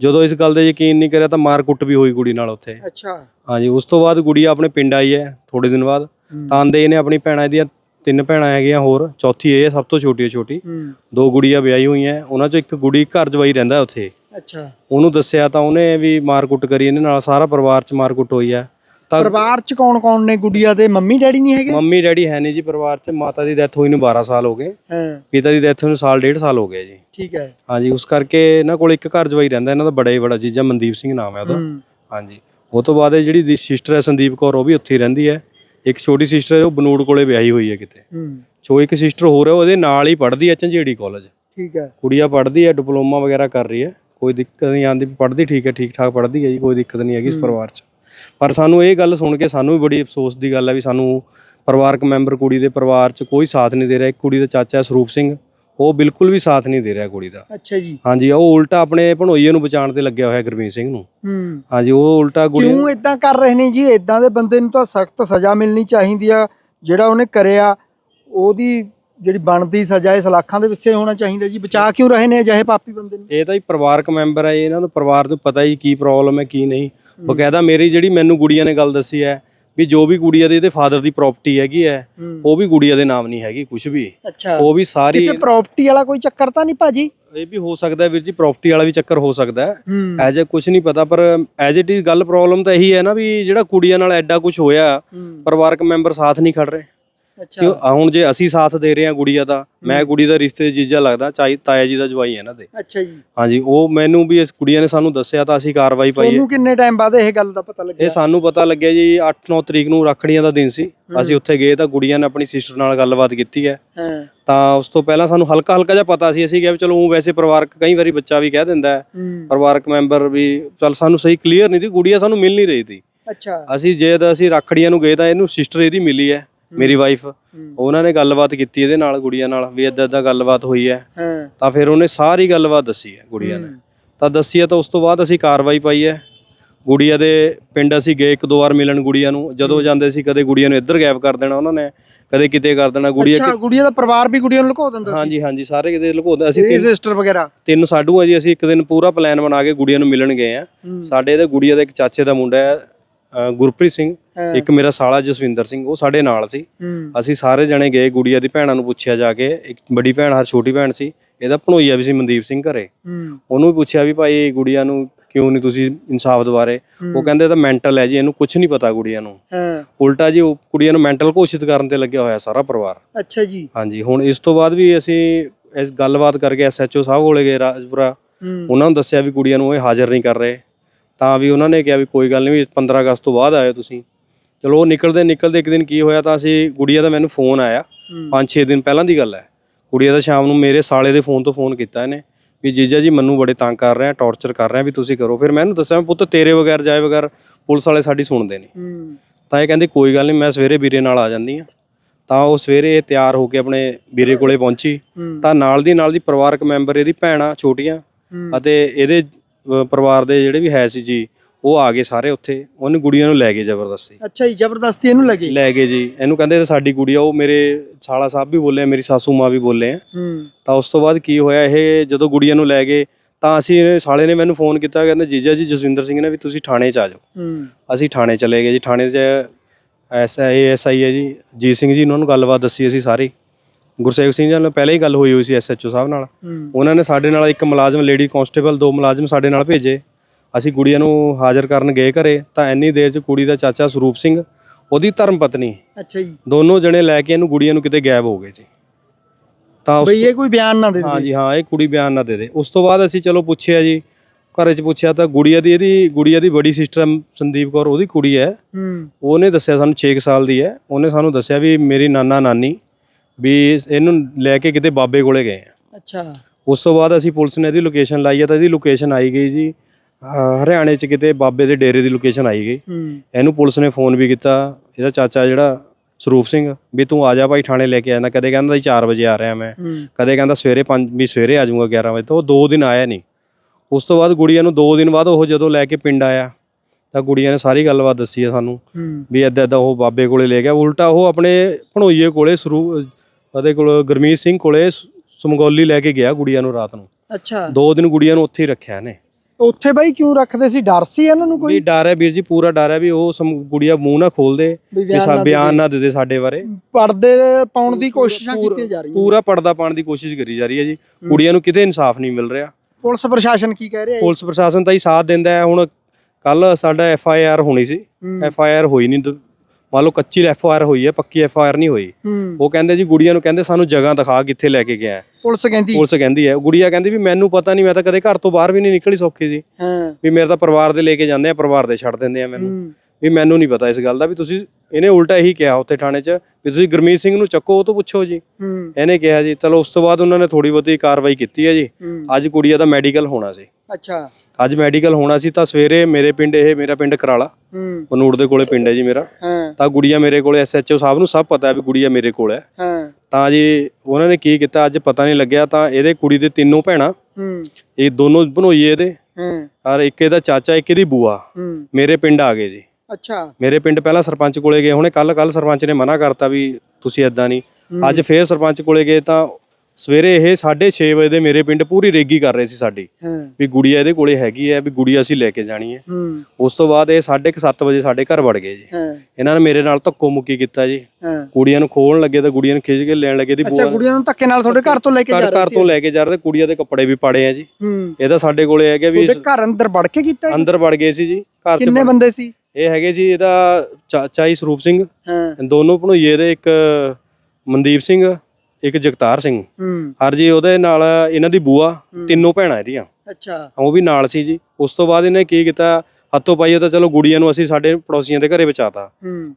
ਜਦੋਂ ਇਸ ਗੱਲ ਤੇ ਯਕੀਨ ਨਹੀਂ ਕਰਿਆ ਤਾਂ ਮਾਰ ਕੁੱਟ ਵੀ ਹੋਈ ਕੁੜੀ ਨਾਲ ਉੱਥੇ। ਅੱਛਾ। ਹਾਂਜੀ ਉਸ ਤੋਂ ਬਾਅਦ ਗੁੜੀਆ ਆਪਣੇ ਪਿੰਡ ਆਈ ਹੈ ਥੋੜੇ ਦਿਨ ਬਾਅਦ। ਤਾਂ ਆਂਦੇ ਇਹਨੇ ਆਪਣੀ ਭੈਣਾਂ ਦੀਆਂ ਤਿੰਨ ਭੈਣਾਂ ਹੈਗੀਆਂ ਹੋਰ ਚੌਥੀ ਇਹ ਹੈ, ਸਭ ਤੋਂ ਛੋਟੀ ਹੈ ਛੋਟੀ। ਹੂੰ। ਦੋ ਗੁੜੀਆਂ ਵਿਆਹੀ ਹੋਈਆਂ ਉਹਨਾਂ ਚੋਂ ਇੱਕ ਗੁੜੀ ਘਰ ਜਵਾਈ ਰਹਿੰਦਾ ਉੱਥੇ। ਅੱਛਾ। ਉਹਨੂੰ ਦੱਸਿਆ ਤਾਂ ਉਹਨੇ ਵੀ ਮਾਰ ਕੁੱਟ ਕਰੀ ਇਹਨੇ ਨਾਲ ਸਾਰਾ ਪਰਿਵਾਰ 'ਚ ਮਾਰ ਕੁੱਟ ਹੋਈ ਤਾਂ ਪਰਿਵਾਰ ਚ ਕੌਣ ਕੌਣ ਨੇ ਗੁੱਡੀਆ ਦੇ? ਮੰਮੀ ਡੈਡੀ ਨਹੀਂ ਹੈਗੇ? ਮੰਮੀ ਡੈਡੀ ਹੈ ਨਹੀਂ ਜੀ ਪਰਿਵਾਰ 'ਚ ਮਾਤਾ ਦੀ ਡੈਥ ਹੋਈ ਨੂੰ 12 ਸਾਲ ਹੋ ਗਏ। ਹਾਂ। ਪਿਤਾ ਦੀ ਡੈਥ ਨੂੰ ਸਾਲ ਡੇਢ ਸਾਲ ਹੋ ਗਿਆ ਜੀ। ਠੀਕ ਹੈ। ਹਾਂਜੀ ਉਸ ਕਰਕੇ ਇਹਨਾਂ ਕੋਲ ਇੱਕ ਘਰ ਜਵਾਈ ਰਹਿੰਦਾ ਇਹਨਾਂ ਦਾ ਬੜਾ ਹੀ ਬੜਾ ਜੀਜਾ ਮਨਦੀਪ ਸਿੰਘ ਨਾਮ ਹੈ ਉਹਦਾ। ਹੂੰ। ਹਾਂਜੀ। ਉਹ ਤੋਂ ਬਾਅਦ ਇਹ ਜਿਹੜੀ ਸਿਸਟਰ ਹੈ ਸੰਦੀਪ ਕੌਰ ਉਹ ਵੀ ਉੱਥੇ ਹੀ ਰਹਿੰਦੀ ਹੈ। ਇੱਕ ਛੋਟੀ ਸਿਸਟਰ ਹੈ ਉਹ ਬਨੂੜ ਕੋਲੇ ਵਿਆਹੀ ਹੋਈ ਹੈ ਕਿਤੇ। ਹੂੰ। ਸੋ ਇੱਕ ਸਿਸਟਰ ਹੋਰ ਹੈ ਉਹਦੇ ਨਾਲ ਹੀ ਪੜ੍ਹਦੀ ਹੈ ਝੰਜੇੜੀ ਕਾਲਜ ਠੀਕ ਹੈ। ਕੁੜੀਆ ਪੜ੍ਹਦੀ ਹੈ ਡਿਪਲੋਮਾ ਵਗੈਰਾ ਕਰ ਰਹੀ ਹੈ। ਕੋਈ ਦਿੱਕਤ ਨਹੀਂ ਆਂਦੀ ਪੜ੍ਹਦੀ ਠੀਕ ਹੈ ਠੀਕ ਠਾਕ ਪੜ੍ਹਦੀ ਹੈ ਜੀ ਕੋਈ ਦਿੱਕਤ ਨਹੀਂ ਹੈਗੀ ਇਸ। ਪਰਿਵਾਰ 'ਚ। ਪਰ ਸਾਨੂੰ ਇਹ ਗੱਲ ਸੁਣ ਕੇ ਸਾਨੂੰ ਵੀ ਬੜੀ ਅਫਸੋਸ ਦੀ ਗੱਲ ਹੈ ਵੀ ਸਾਨੂੰ ਪਰਿਵਾਰਕ ਮੈਂਬਰ ਕੁੜੀ ਦੇ ਪਰਿਵਾਰ 'ਚ ਕੋਈ ਸਾਥ ਨਹੀਂ ਦੇ ਰਿਹਾ। ਇੱਕ ਕੁੜੀ ਦਾ ਚਾਚਾ ਹੈ ਸਰੂਪ ਸਿੰਘ। ਉਹ ਬਿਲਕੁਲ ਵੀ ਸਾਥ ਨਹੀਂ ਦੇ ਰਿਹਾ ਕੁੜੀ ਦਾ। ਅੱਛਾ ਜੀ। ਹਾਂਜੀ ਉਹ ਉਲਟਾ ਆਪਣੇ ਭਣੋਈਏ ਨੂੰ ਬਚਾਉਣ ਤੇ ਲੱਗਿਆ ਹੋਇਆ ਗੁਰਮੀਤ ਸਿੰਘ ਨੂੰ। ਹੂੰ। ਹਾਂਜੀ ਉਹ ਉਲਟਾ ਕੁੜੀ ਕਿਉਂ ਇਦਾਂ ਕਰ ਰਹੇ ਨੇ ਜੀ? ਇਦਾਂ ਦੇ ਬੰਦੇ ਨੂੰ ਤਾਂ ਸਖਤ ਸਜ਼ਾ ਮਿਲਣੀ ਚਾਹੀਦੀ ਆ। ਜਿਹੜਾ ਉਹਨੇ ਕਰਿਆ ਉਹਦੀ ਜਿਹੜੀ ਬਣਦੀ ਸਜ਼ਾ ਇਸ ਲੱਖਾਂ ਦੇ ਵਿੱਚੇ ਹੋਣਾ ਚਾਹੀਦਾ ਜੀ। ਬਚਾ ਕਿਉਂ ਰਹੇ ਨੇ ਅਜਿਹੇ ਪਾਪੀ ਬੰਦੇ ਨੂੰ? ਇਹ ਤਾਂ ਹੀ ਪਰਿਵਾਰਕ ਮੈਂਬਰ ਹੈ ਇਹਨਾਂ ਨੂੰ ਪਰਿਵਾਰ ਨੂੰ ਪਤਾ ਹੀ ਕੀ ਪ੍ਰੋਬਲਮ ਹੈ ਕੀ ਨਹੀਂ। ਬਕਾਇਦਾ ਮੇਰੀ ਜਿਹੜੀ ਮੈਨੂੰ ਗੁੜੀਆ ਨੇ ਗੱਲ ਦੱਸੀ ਹੈ ਵੀ ਜੋ ਵੀ ਗੁੜੀਆ ਦੇ ਇਹਦੇ ਫਾਦਰ ਦੀ ਪ੍ਰਾਪਰਟੀ ਹੈਗੀ ਹੈ। ਉਹ ਵੀ ਗੁੜੀਆ ਦੇ ਨਾਮ ਨਹੀਂ ਹੈਗੀ ਕੁਝ ਵੀ। ਅੱਛਾ। ਉਹ ਵੀ ਸਾਰੀ ਕਿਤੇ ਪ੍ਰਾਪਰਟੀ ਵਾਲਾ ਕੋਈ ਚੱਕਰ ਤਾਂ ਨਹੀਂ ਭਾਜੀ? ਇਹ ਵੀ ਹੋ ਸਕਦਾ ਵੀਰ ਜੀ ਪ੍ਰਾਪਰਟੀ ਵਾਲਾ ਵੀ ਚੱਕਰ ਹੋ ਸਕਦਾ। ਐਜ ਅ ਕੁਝ ਨਹੀਂ ਪਤਾ ਪਰ ਐਜ ਇਟ ਇਜ਼ ਗੱਲ ਪ੍ਰੋਬਲਮ ਤਾਂ ਇਹੀ ਹੈ ਨਾ ਵੀ ਜਿਹੜਾ ਕੁੜੀਆਂ ਨਾਲ ਐਡਾ ਕੁਝ ਹੋਇਆ। ਪਰਿਵਾਰਕ ਮੈਂਬਰ ਸਾਥ ਨਹੀਂ ਖੜ ਰਹੇ। ਅੱਛਾ। ਕਿਉਂ ਆ ਹੁਣ ਜੇ ਅਸੀਂ ਸਾਥ ਦੇ ਰਹੇ ਹਾਂ ਗੁੜੀਆ ਦਾ ਮੈਂ ਕੁੜੀ ਦਾ ਰਿਸ਼ਤੇ ਜੀਜਾ ਲੱਗਦਾ ਚਾਈ ਤਾਇਆ ਜੀ ਦਾ ਜਵਾਈ ਹੈ ਇਹਨਾਂ ਦੇ। ਅੱਛਾ ਜੀ। ਹਾਂਜੀ ਉਹ ਮੈਨੂੰ ਵੀ ਇਸ ਕੁੜੀਆਂ ਨੇ ਸਾਨੂੰ ਦੱਸਿਆ ਤਾਂ ਅਸੀਂ ਕਾਰਵਾਈ ਪਾਈ ਹੈ। ਤੁਹਾਨੂੰ ਕਿੰਨੇ ਟਾਈਮ ਬਾਅਦ ਇਹ ਗੱਲ ਦਾ ਪਤਾ ਲੱਗਿਆ? ਇਹ ਸਾਨੂੰ ਪਤਾ ਲੱਗਿਆ ਜੀ 8-9 ਤਰੀਕ ਨੂੰ ਰੱਖੜੀਆਂ ਦਾ ਦਿਨ ਸੀ। ਅਸੀਂ ਉੱਥੇ ਗਏ ਤਾਂ ਗੁੜੀਆਂ ਨੇ ਆਪਣੀ ਸਿਸਟਰ ਨਾਲ ਗੱਲਬਾਤ ਕੀਤੀ ਹੈ। ਹਾਂ। ਤਾਂ ਉਸ ਤੋਂ ਪਹਿਲਾਂ ਸਾਨੂੰ ਹਲਕਾ ਹਲਕਾ ਜਿਹਾ ਪਤਾ ਸੀ ਅਸੀਂ ਕਿਹਾ ਵੀ ਚਲੋ ਉਹ ਵੈਸੇ ਪਰਿਵਾਰਕ ਕਈ ਵਾਰੀ ਬੱਚਾ ਵੀ ਕਹਿ ਦਿੰਦਾ ਹੈ। ਹੂੰ। ਪਰਿਵਾਰਕ ਮੈਂਬਰ ਵੀ ਚਲ ਸਾਨੂੰ ਸਹੀ ਕਲੀਅਰ ਨਹੀਂ ਸੀ ਗੁੜੀਆ ਸਾਨੂੰ ਮਿਲ ਨਹੀਂ ਰਹੀ ਸੀ। ਅੱਛਾ। ਅਸੀਂ ਜੇ ਤਾਂ ਅਸੀਂ ਰੱਖੜੀਆਂ ਨੂੰ ਗਏ ਤਾਂ ਇਹਨੂੰ ਸਿਸਟਰ ਇਹਦੀ ਮਿਲੀ ਹੈ। ਮੇਰੀ ਵਾਈਫ। ਉਹਨਾਂ ਨੇ ਗੱਲਬਾਤ ਕੀਤੀ ਇਹਦੇ ਨਾਲ ਗੁੜੀਆ ਨਾਲ ਵੀ ਇਦਾਂ ਇਦਾਂ ਗੱਲਬਾਤ ਹੋਈ ਹੈ। ਹਾਂ। ਤਾਂ ਫਿਰ ਉਹਨੇ ਸਾਰੀ ਗੱਲਬਾਤ ਦੱਸੀ ਹੈ ਗੁੜੀਆ ਨੇ। ਤਾਂ ਦੱਸੀ ਹੈ ਤਾਂ ਉਸ ਤੋਂ ਬਾਅਦ ਅਸੀਂ ਕਾਰਵਾਈ ਪਾਈ ਹੈ। ਗੁੜੀਆ ਦੇ ਪਿੰਡ ਅਸੀਂ ਗਏ ਇੱਕ ਦੋ ਵਾਰ ਮਿਲਣ ਗੁੜੀਆ ਨੂੰ। ਜਦੋਂ ਜਾਂਦੇ ਸੀ ਕਦੇ ਗੁੜੀਆ ਨੂੰ ਇੱਧਰ ਗਾਇਬ ਕਰ ਦੇਣਾ ਉਹਨਾਂ ਨੇ ਕਦੇ ਕਿਤੇ ਕਰ ਦੇਣਾ। ਗੁੜੀਆ ਅੱਛਾ ਗੁੜੀਆ ਦਾ ਪਰਿਵਾਰ ਵੀ ਗੁੜੀਆ ਨੂੰ ਲੁਕੋ ਦਿੰਦਾ ਸੀ? ਹਾਂਜੀ ਹਾਂਜੀ ਸਾਰੇ ਕਿਤੇ ਲੁਕੋਦੇ ਅਸੀਂ ਤਿੰਨ- ਸਿਸਟਰ ਵਗੈਰਾ? ਤਿੰਨ ਸਾਡੂ ਆ ਜੀ ਅਸੀਂ ਇੱਕ ਦਿਨ ਪੂਰਾ ਪਲਾਨ ਬਣਾ ਕੇ ਗੁੜੀਆ ਨੂੰ ਮਿਲਣ ਗਏ ਆ। ਸਾਡੇ ਇਹਦੇ ਗੁੜੀਆ ਦਾ ਇੱਕ ਚਾਚੇ ਦਾ ਮੁੰਡਾ ਹੈ। ਗੁਰਪ੍ਰੀਤ ਸਿੰਘ। ਇੱਕ ਮੇਰਾ ਸਾਲਾ ਜਸਵਿੰਦਰ ਸਿੰਘ ਉਹ ਸਾਡੇ ਨਾਲ ਸੀ। ਅਸੀਂ ਸਾਰੇ ਜਣੇ ਗਏ ਗੁੜੀਆ ਦੀ ਭੈਣਾਂ ਨੂੰ ਪੁੱਛਿਆ ਜਾ ਕੇ ਇੱਕ ਵੱਡੀ ਭੈਣ ਹਰ ਛੋਟੀ ਭੈਣ ਸੀ ਇਹਦਾ ਭਣੋਈਆ ਵੀ ਸੀ ਮਨਦੀਪ ਸਿੰਘ ਘਰੇ। ਉਹਨੂੰ ਵੀ ਪੁੱਛਿਆ ਵੀ ਭਾਈ ਗੁੜੀਆ ਨੂੰ ਕਿਉਂ ਨਹੀਂ ਤੁਸੀਂ ਇਨਸਾਫ ਦਿਵਾਰੇ ਉਹ ਕਹਿੰਦੇ ਤਾਂ ਮੈਂਟਲ ਹੈ ਜੀ ਇਹਨੂੰ ਕੁਝ ਨਹੀਂ ਪਤਾ ਗੁੜੀਆ ਨੂੰ। ਹਾਂ। ਉਲਟਾ ਜੀ ਉਹ ਕੁੜੀਆਂ ਨੂੰ ਮੈਂਟਲ ਘੋਸ਼ਿਤ ਕਰਨ ਤੇ ਲੱਗਿਆ ਹੋਇਆ ਸਾਰਾ ਪਰਿਵਾਰ। ਅੱਛਾ ਜੀ। ਹਾਂਜੀ ਹੁਣ ਇਸ ਤੋਂ ਬਾਅਦ ਵੀ ਅਸੀਂ ਇਸ ਗੱਲਬਾਤ ਕਰਕੇ ਐਸਐਚਓ ਸਾਹਿਬ ਕੋਲੇ ਗਏ ਰਾਜਪੁਰਾ। ਉਹਨਾਂ ਨੂੰ ਦੱਸਿਆ ਵੀ ਕੁੜੀਆਂ ਨੂੰ ਇਹ ਹਾਜ਼ਰ ਨਹੀਂ ਕਰ ਰਹੇ। ਤਾਂ ਵੀ ਉਹਨਾਂ ਨੇ ਕਿਹਾ ਵੀ ਕੋਈ ਗੱਲ ਨਹੀਂ ਵੀ 15 ਅਗਸਤ ਤੋਂ ਬਾਅਦ ਆਇਓ ਤੁਸੀਂ। ਚਲੋ ਉਹ ਨਿਕਲਦੇ ਨਿਕਲਦੇ ਇੱਕ ਦਿਨ ਕੀ ਹੋਇਆ ਤਾਂ ਅਸੀਂ ਗੁੜੀਆ ਦਾ ਮੈਨੂੰ ਫੋਨ ਆਇਆ। ਹੂੰ। 5-6 ਦਿਨ ਪਹਿਲਾਂ ਦੀ ਗੱਲ ਹੈ। ਗੁੜੀਆ ਦਾ ਸ਼ਾਮ ਨੂੰ ਮੇਰੇ ਸਾਲੇ ਦੇ ਫੋਨ ਤੋਂ ਫੋਨ ਕੀਤਾ ਇਹਨੇ ਵੀ ਜੀਜਾ ਜੀ ਮੈਨੂੰ ਬੜੇ ਤੰਗ ਕਰ ਰਹੇ ਆ ਟੌਰਚਰ ਕਰ ਰਹੇ ਆ ਵੀ ਤੁਸੀਂ ਕਰੋ। ਫਿਰ ਮੈਂ ਇਹਨੂੰ ਦੱਸਿਆ ਵੀ ਪੁੱਤ ਤੇਰੇ ਬਗੈਰ ਜਾਏ ਬਗੈਰ ਪੁਲਿਸ ਵਾਲੇ ਸਾਡੀ ਸੁਣਦੇ ਨਹੀਂ। ਹੂੰ। ਤਾਂ ਇਹ ਕਹਿੰਦੇ ਕੋਈ ਗੱਲ ਨਹੀਂ ਮੈਂ ਸਵੇਰੇ ਵੀਰੇ ਨਾਲ ਆ ਜਾਂਦੀ ਆ ਤਾਂ ਉਹ ਸਵੇਰੇ ਇਹ ਤਿਆਰ ਹੋ ਕੇ ਆਪਣੇ ਵੀਰੇ ਕੋਲੇ ਪਹੁੰਚੀ। ਤਾਂ ਨਾਲ ਦੀ ਨਾਲ ਦੀ ਪਰਿਵਾਰਕ ਮੈਂਬਰ ਇਹਦੀ ਭੈਣਾਂ ਛੋਟੀਆਂ। ਅਤੇ ਇਹਦੇ ਪਰਿਵਾਰ ਦੇ ਜਿਹੜੇ ਵੀ ਹੈ ਸੀ ਜੀ ਉਹ ਆ ਗਏ ਸਾਰੇ ਉੱਥੇ। ਉਹਨੇ ਗੁੜੀਆਂ ਨੂੰ ਲੈ ਗਏ ਜ਼ਬਰਦਸਤੀ। ਅੱਛਾ ਜੀ ਜ਼ਬਰਦਸਤੀ ਇਹਨੂੰ ਲੱਗੇ ਲੈ ਗਏ ਜੀ। ਇਹਨੂੰ ਕਹਿੰਦੇ ਇਹ ਸਾਡੀ ਗੁੜੀਆ ਉਹ ਮੇਰੇ ਸਾਲਾ ਸਾਹਿਬ ਵੀ ਬੋਲੇ ਮੇਰੀ ਸਾਸੂ ਮਾਂ ਵੀ ਬੋਲੇ ਆ। ਹੂੰ। ਤਾਂ ਉਸ ਤੋਂ ਬਾਅਦ ਕੀ ਹੋਇਆ ਇਹ ਜਦੋਂ ਗੁੜੀਆ ਨੂੰ ਲੈ ਗਏ ਤਾਂ ਅਸੀਂ ਸਾਲੇ ਨੇ ਮੈਨੂੰ ਫੋਨ ਕੀਤਾ ਕਹਿੰਦੇ ਜੀਜਾ ਜੀ ਜਸਵਿੰਦਰ ਸਿੰਘ ਨੇ ਵੀ ਤੁਸੀਂ ਥਾਣੇ 'ਚ ਆ ਜਾਓ। ਹੂੰ। ਅਸੀਂ ਥਾਣੇ ਚਲੇ ਗਏ ਜੀ। ਥਾਣੇ 'ਚ ਐਸਾ ਏਐਸਆਈ ਹੈ ਜੀ। ਜੀਤ ਸਿੰਘ ਜੀ ਉਹਨਾਂ ਨੂੰ ਗੱਲਬਾਤ ਦੱਸੀ ਅਸੀਂ ਸਾਰੀ। ਗੁਰਸੇਵਕ ਸਿੰਘ ਜੀ ਨਾਲ ਪਹਿਲਾਂ ਹੀ ਗੱਲ ਹੋਈ ਹੋਈ ਸੀ ਐਸਐਚਓ ਸਾਹਿਬ ਨਾਲ। ਹੂੰ। ਉਹਨਾਂ ਨੇ ਸਾਡੇ ਨਾਲ ਇੱਕ ਮੁਲਾਜ਼ਮ ਲੇਡੀ ਕਾਂਸਟੇਬਲ ਦੋ ਮੁਲਾਜ਼ਮ ਸਾਡੇ ਨਾਲ ਭੇਜੇ। ਅਸੀਂ ਕੁੜੀਆਂ ਨੂੰ ਹਾਜ਼ਰ ਕਰਨ ਗਏ ਘਰੇ। ਤਾਂ ਇੰਨੀ ਦੇਰ 'ਚ ਕੁੜੀ ਦਾ ਚਾਚਾ ਸਰੂਪ ਸਿੰਘ ਉਹਦੀ ਧਰਮ ਪਤਨੀ। ਅੱਛਾ ਜੀ। ਦੋਨੋਂ ਜਣੇ ਲੈ ਕੇ ਇਹਨੂੰ ਗੁੜੀਆਂ ਨੂੰ ਕਿਤੇ ਗਾਇਬ ਹੋ ਗਏ ਜੀ। ਤਾਂ ਉਸ ਬਈ ਇਹ ਕੋਈ ਬਿਆਨ ਨਾ ਦੇ ਹਾਂ ਦੇ। ਜੀ ਹਾਂ ਇਹ ਕੁੜੀ ਬਿਆਨ ਨਾ ਦੇ ਦੇ। ਉਸ ਤੋਂ ਬਾਅਦ ਅਸੀਂ ਚਲੋ ਪੁੱਛਿਆ ਜੀ ਘਰੇ 'ਚ ਪੁੱਛਿਆ ਤਾਂ ਗੁੜੀਆ ਦੀ ਇਹਦੀ ਗੁੜੀਆ ਦੀ ਬੜੀ ਸਿਸਟਰ ਸੰਦੀਪ ਕੌਰ ਉਹਦੀ ਕੁੜੀ ਹੈ। ਹੂੰ। ਉਹਨੇ ਦੱਸਿਆ ਸਾਨੂੰ 6 ਸਾਲ ਦੀ ਹੈ। ਉਹਨੇ ਸਾਨੂੰ ਦੱਸਿਆ ਵੀ ਮੇਰੀ ਨਾਨਾ ਨਾਨੀ ਵੀ ਇਹਨੂੰ ਲੈ ਕੇ ਕਿਤੇ ਬਾਬੇ ਕੋਲੇ ਗਏ ਆ। ਅੱਛਾ। ਉਸ ਤੋਂ ਬਾਅਦ ਅਸੀਂ ਪੁਲਿਸ ਨੇ ਇਹਦੀ ਲੋਕੇਸ਼ਨ ਲਾਈ ਹੈ ਤਾਂ ਇਹਦੀ ਲੋਕੇਸ਼ਨ ਆਈ ਗਈ ਜੀ। ਅਹ ਹਰਿਆਣੇ 'ਚ ਕਿਤੇ ਬਾਬੇ ਦੇ ਡੇਰੇ ਦੀ ਲੋਕੇਸ਼ਨ ਆਈ ਗਈ। ਹੂੰ। ਇਹਨੂੰ ਪੁਲਿਸ ਨੇ ਫੋਨ ਵੀ ਕੀਤਾ। ਇਹਦਾ ਚਾਚਾ ਜਿਹੜਾ ਸਰੂਪ ਸਿੰਘ ਵੀ ਤੂੰ ਆ ਜਾ ਭਾਈ ਥਾਣੇ ਲੈ ਕੇ ਆਣਾ ਕਦੇ ਕਹਿੰਦਾ ਜੀ 4 ਵਜੇ ਆ ਰਿਹਾ ਮੈਂ। ਹੂੰ। ਕਦੇ ਕਹਿੰਦਾ ਸਵੇਰੇ 5 ਵੀ ਸਵੇਰੇ ਆ ਜਾਊਂਗਾ 11 ਵਜੇ। ਤੋਂ ਉਹ 2 ਦਿਨ ਆਇਆ ਨਹੀਂ। ਉਸ ਤੋਂ ਬਾਅਦ ਗੁੜੀਆ ਨੂੰ 2 ਦਿਨ ਬਾਅਦ ਉਹ ਜਦੋਂ ਲੈ ਕੇ ਪਿੰਡ ਆਇਆ ਤਾਂ ਗੁੜੀਆ ਨੇ ਸਾਰੀ ਗੱਲਬਾਤ ਦੱਸੀ ਹੈ ਸਾਨੂੰ। ਹੂੰ। ਵੀ ਏਦਾਂ ਏਦਾਂ ਉਹ ਬਾਬੇ ਕੋਲੇ ਲੈ ਗਿਆ। ਉਲਟਾ ਉਹ ਆਪਣੇ ਭਣੋਈਏ ਕੋਲੇ ਸਰੂ ਉਹਦੇ ਕੋਲ ਗੁਰਮੀਤ ਸਿੰਘ ਕੋਲੇ ਸ- ਸਮਗੌਲੀ ਲੈ ਕੇ ਗਿਆ ਗੁੜੀਆ ਨੂੰ ਰਾਤ ਨੂੰ। ਅੱਛਾ। ਦੋ ਦਿਨ ਗੁੜੀਆ ਨੂੰ ਉੱਥੇ ਹੀ ਰੱਖਿਆ ਨੇ ਉੱਥੇ ਬਾਈ ਕਿਉਂ ਰੱਖਦੇ ਸੀ? ਡਰ ਸੀ ਇਹਨਾਂ ਨੂੰ ਵੀ ਕੋਈ ਡਰ ਹੈ ਵੀਰ ਜੀ ਪੂਰਾ ਡਰ ਹੈ ਵੀ ਉਹ ਸਮ- ਗੁੜੀਆ ਮੂੰਹ ਨਾ ਖੋਲਦੇ ਵੀ ਵੀ ਸਾ ਬਿਆਨ ਨਾ ਦੇ ਦੇ ਸਾਡੇ ਬਾਰੇ। ਪਰਦੇ ਪਾਉਣ ਦੀ ਕੋਸ਼ਿਸ਼ਾਂ ਪੂਰਾ- ਕੀਤੀਆਂ ਜਾ ਰਹੀਆਂ। ਪੂਰਾ ਪਰਦਾ ਪਾਉਣ ਦੀ ਕੋਸ਼ਿਸ਼ ਕਰੀ ਜਾ ਰਹੀ ਹੈ ਜੀ। ਕੁੜੀਆਂ ਨੂੰ ਕਿਤੇ ਇਨਸਾਫ ਨਹੀਂ ਮਿਲ ਰਿਹਾ। ਪੁਲਿਸ ਪ੍ਰਸ਼ਾਸਨ ਕੀ ਕਹਿ ਰਿਹਾ ਹੈ ਪੁਲਿਸ ਪ੍ਰਸ਼ਾਸਨ ਤਾਂ ਹੀ ਸਾਥ ਦਿੰਦਾ ਹੈ। ਹੁਣ ਕੱਲ ਸਾਡਾ ਐਫ ਆਈ ਆਰ ਹੋਣੀ ਸੀ। ਹੂੰ, ਐਫ ਆਈ ਆਰ ਹੋਈ ਨਹੀਂ ਦ- ਮੰਨ ਲਓ ਕੱਚੀ ਐਫ ਆਰ ਹੋਈ ਹੈ ਪੱਕੀ ਐਫ ਆਰ ਨਹੀਂ ਹੋਈ। ਉਹ ਕਹਿੰਦੇ ਜੀ ਗੁੜੀਆ ਨੂੰ ਕਹਿੰਦੇ ਸਾਨੂੰ ਜਗ੍ਹਾ ਦਿਖਾ ਕਿੱਥੇ ਲੈ ਕੇ ਗਿਆ। ਪੁਲਿਸ ਕਹਿੰਦੀ। ਪੁਲਿਸ ਕਹਿੰਦੀ ਹੈ। ਗੁੜੀਆ ਕਹਿੰਦੀ ਵੀ ਮੈਨੂੰ ਪਤਾ ਨਹੀਂ ਮੈਂ ਤਾਂ ਕਦੇ ਘਰ ਤੋਂ ਬਾਹਰ ਵੀ ਨਹੀਂ ਨਿਕਲੀ ਸੌਖੀ ਜੀ। ਵੀ ਮੇਰੇ ਤਾਂ ਪਰਿਵਾਰ ਦੇ ਲੈ ਕੇ ਜਾਂਦੇ ਆ ਪਰਿਵਾਰ ਦੇ ਛੱਡ ਦਿੰਦੇ ਆ ਮੈਨੂੰ। ਵੀ ਮੈਨੂੰ ਨਹੀਂ ਪਤਾ ਇਸ ਗੱਲ ਦਾ ਵੀ ਤੁਸੀਂ ਇਹਨੇ ਉਲਟਾ ਇਹੀ ਕਿਹਾ ਉੱਥੇ ਥਾਣੇ 'ਚ ਵੀ ਤੁਸੀਂ ਗੁਰਮੀਤ ਸਿੰਘ ਨੂੰ ਚੱਕੋ ਉਹ ਤੋਂ ਪੁੱਛੋ ਜੀ। ਇਹਨੇ ਕਿਹਾ ਜੀ ਚਲੋ ਉਸ ਤੋਂ ਬਾਅਦ ਉਹਨਾਂ ਨੇ ਥੋੜੀ ਬਹੁਤੀ ਕਾਰਵਾਈ ਕੀਤੀ ਹੈ ਜੀ। ਅੱਜ ਕੁੜੀਆ ਦਾ ਮੈਡੀਕਲ ਹੋਣਾ ਸੀ। ਅੱਛਾ। ਅੱਜ ਮੈਡੀਕਲ ਹੋਣਾ ਸੀ ਤਾਂ ਸਵੇਰੇ ਮੇਰੇ ਪਿੰਡ ਇਹ ਮੇਰਾ ਪਿੰਡ ਕਰਾਲਾ। ਬਨੂੜ ਦੇ ਕੋਲੇ ਪਿੰਡ ਹੈ ਜੀ ਮੇਰਾ। ਤਾਂ ਗੁੜੀਆ ਮੇਰੇ ਕੋਲੇ ਐਸਐਚਓ ਸਾਹਿਬ ਨੂੰ ਸਭ ਪਤਾ ਹੈ ਵੀ ਗੁੜੀਆ ਮੇਰੇ ਕੋਲ ਹੈ। ਤਾਂ ਜੀ ਉਹਨਾਂ ਨੇ ਕੀ ਕੀਤਾ ਅੱਜ ਪਤਾ ਨਹੀਂ ਲੱਗਿਆ ਤਾਂ ਇਹਦੇ ਕੁੜੀ ਦੇ ਤਿੰਨੋਂ ਭੈਣਾਂ। ਇਹ ਦੋਨੋਂ ਭਣੋਈਏ ਇਹਦੇ। ਔਰ ਇੱਕ ਇਹਦਾ ਚਾਚਾ ਇੱਕ ਇਹਦੀ ਬੂਆ। ਮੇਰੇ ਪਿੰਡ ਆ ਗਏ ਜੀ। ਅੱਛਾ। ਮੇਰੇ ਪਿੰਡ ਪਹਿਲਾਂ ਸਰਪੰਚ ਕੋਲੇ ਗਏ ਹੁਣੇ ਕੱਲ ਕੱਲ ਸਰਪੰਚ ਨੇ ਮਨਾ ਕਰਤਾ ਵੀ ਤੁਸੀਂ ਐਦਾਂ ਨਹੀਂ। ਅੱਜ ਫੇਰ ਸਰਪੰਚ ਕੋਲੇ ਗਏ ਤਾਂ ਸਵੇਰੇ ਇਹ 6:30 ਵਜੇ ਦੇ ਮੇਰੇ ਪਿੰਡ ਪੂਰੀ ਰੇਗੀ ਕਰ ਰਹੇ ਸੀ ਸਾਡੀ। ਵੀ ਗੁੜੀਆ ਇਹਦੇ ਕੋਲੇ ਹੈਗੀ ਹੈ ਵੀ ਗੁੜੀਆ ਅਸੀਂ ਲੈ ਕੇ ਜਾਣੀ ਹੈ। ਉਸ ਤੋਂ ਬਾਅਦ ਇਹ 7:30 ਵਜੇ ਸਾਡੇ ਘਰ ਵੜ ਗਏ ਜੀ। ਇਹਨਾਂ ਨੇ ਮੇਰੇ ਨਾਲ ਧੱਕੋ ਮੁੱਕੀ ਕੀਤਾ ਜੀ। ਕੁੜੀਆਂ ਨੂੰ ਖੋਲਣ ਲੱਗੇ ਤਾਂ ਗੁੜੀਆਂ ਨੂੰ ਖਿੱਚ ਕੇ ਲੈਣ ਲੱਗੇ ਦੀ ਅੱਛਾ ਗੁੜੀਆਂ ਨੂੰ ਧੱਕੇ ਨਾਲ ਤੁਹਾਡੇ ਘਰ ਤੋਂ ਲੈ ਕੇ ਜਾ ਘਰ ਰਹੇ ਘਰ ਸੀ। ਤੋਂ ਲੈ ਕੇ ਜਾ ਰਹੇ ਤੇ ਕੁੜੀਆਂ ਦੇ ਕੱਪੜੇ ਵੀ ਪਾੜੇ ਆ ਜੀ। ਹੂੰ। ਇਹ ਤਾਂ ਸਾਡੇ ਕੋਲੇ ਹੈਗੇ ਵੀ ਤੁਹਾਡੇ ਘਰ ਅੰਦਰ ਵੜ ਕੇ ਕੀਤਾ? ਅੰਦਰ ਵੜ ਗਏ ਸੀ ਜੀ। ਘਰ ਚ ਕਿੰਨੇ ਬੰਦੇ ਸੀ? ਇਹ ਹੈਗੇ ਜੀ ਇਹਦਾ ਚਾਚਾ ਜੀ ਸਰੂਪ ਸਿੰਘ। ਹਾਂ। ਦੋਨੋਂ ਭਣੋਈਏ ਦੇ ਇੱਕ ਮਨਦੀਪ ਸਿੰਘ ਇੱਕ ਜਗਤਾਰ ਸਿੰਘ। ਹੂੰ। ਹਰ ਜੀ ਉਹਦੇ ਨਾਲ ਇਹਨਾਂ ਦੀ ਬੂਆ। ਤਿੰਨੋਂ ਭੈਣਾਂ ਇਹਦੀਆਂ। ਅੱਛਾ। ਉਹ ਵੀ ਨਾਲ ਸੀ ਜੀ। ਉਸ ਤੋਂ ਬਾਅਦ ਇਹਨੇ ਕੀ ਕੀਤਾ ਹੱਥੋਂ ਪਾਈਏ ਤਾਂ ਚਲੋ ਗੁੜੀਆਂ ਨੂੰ ਅਸੀਂ ਸਾਡੇ ਪੜੋਸੀਆਂ ਦੇ ਘਰੇ ਬਚਾਤਾ।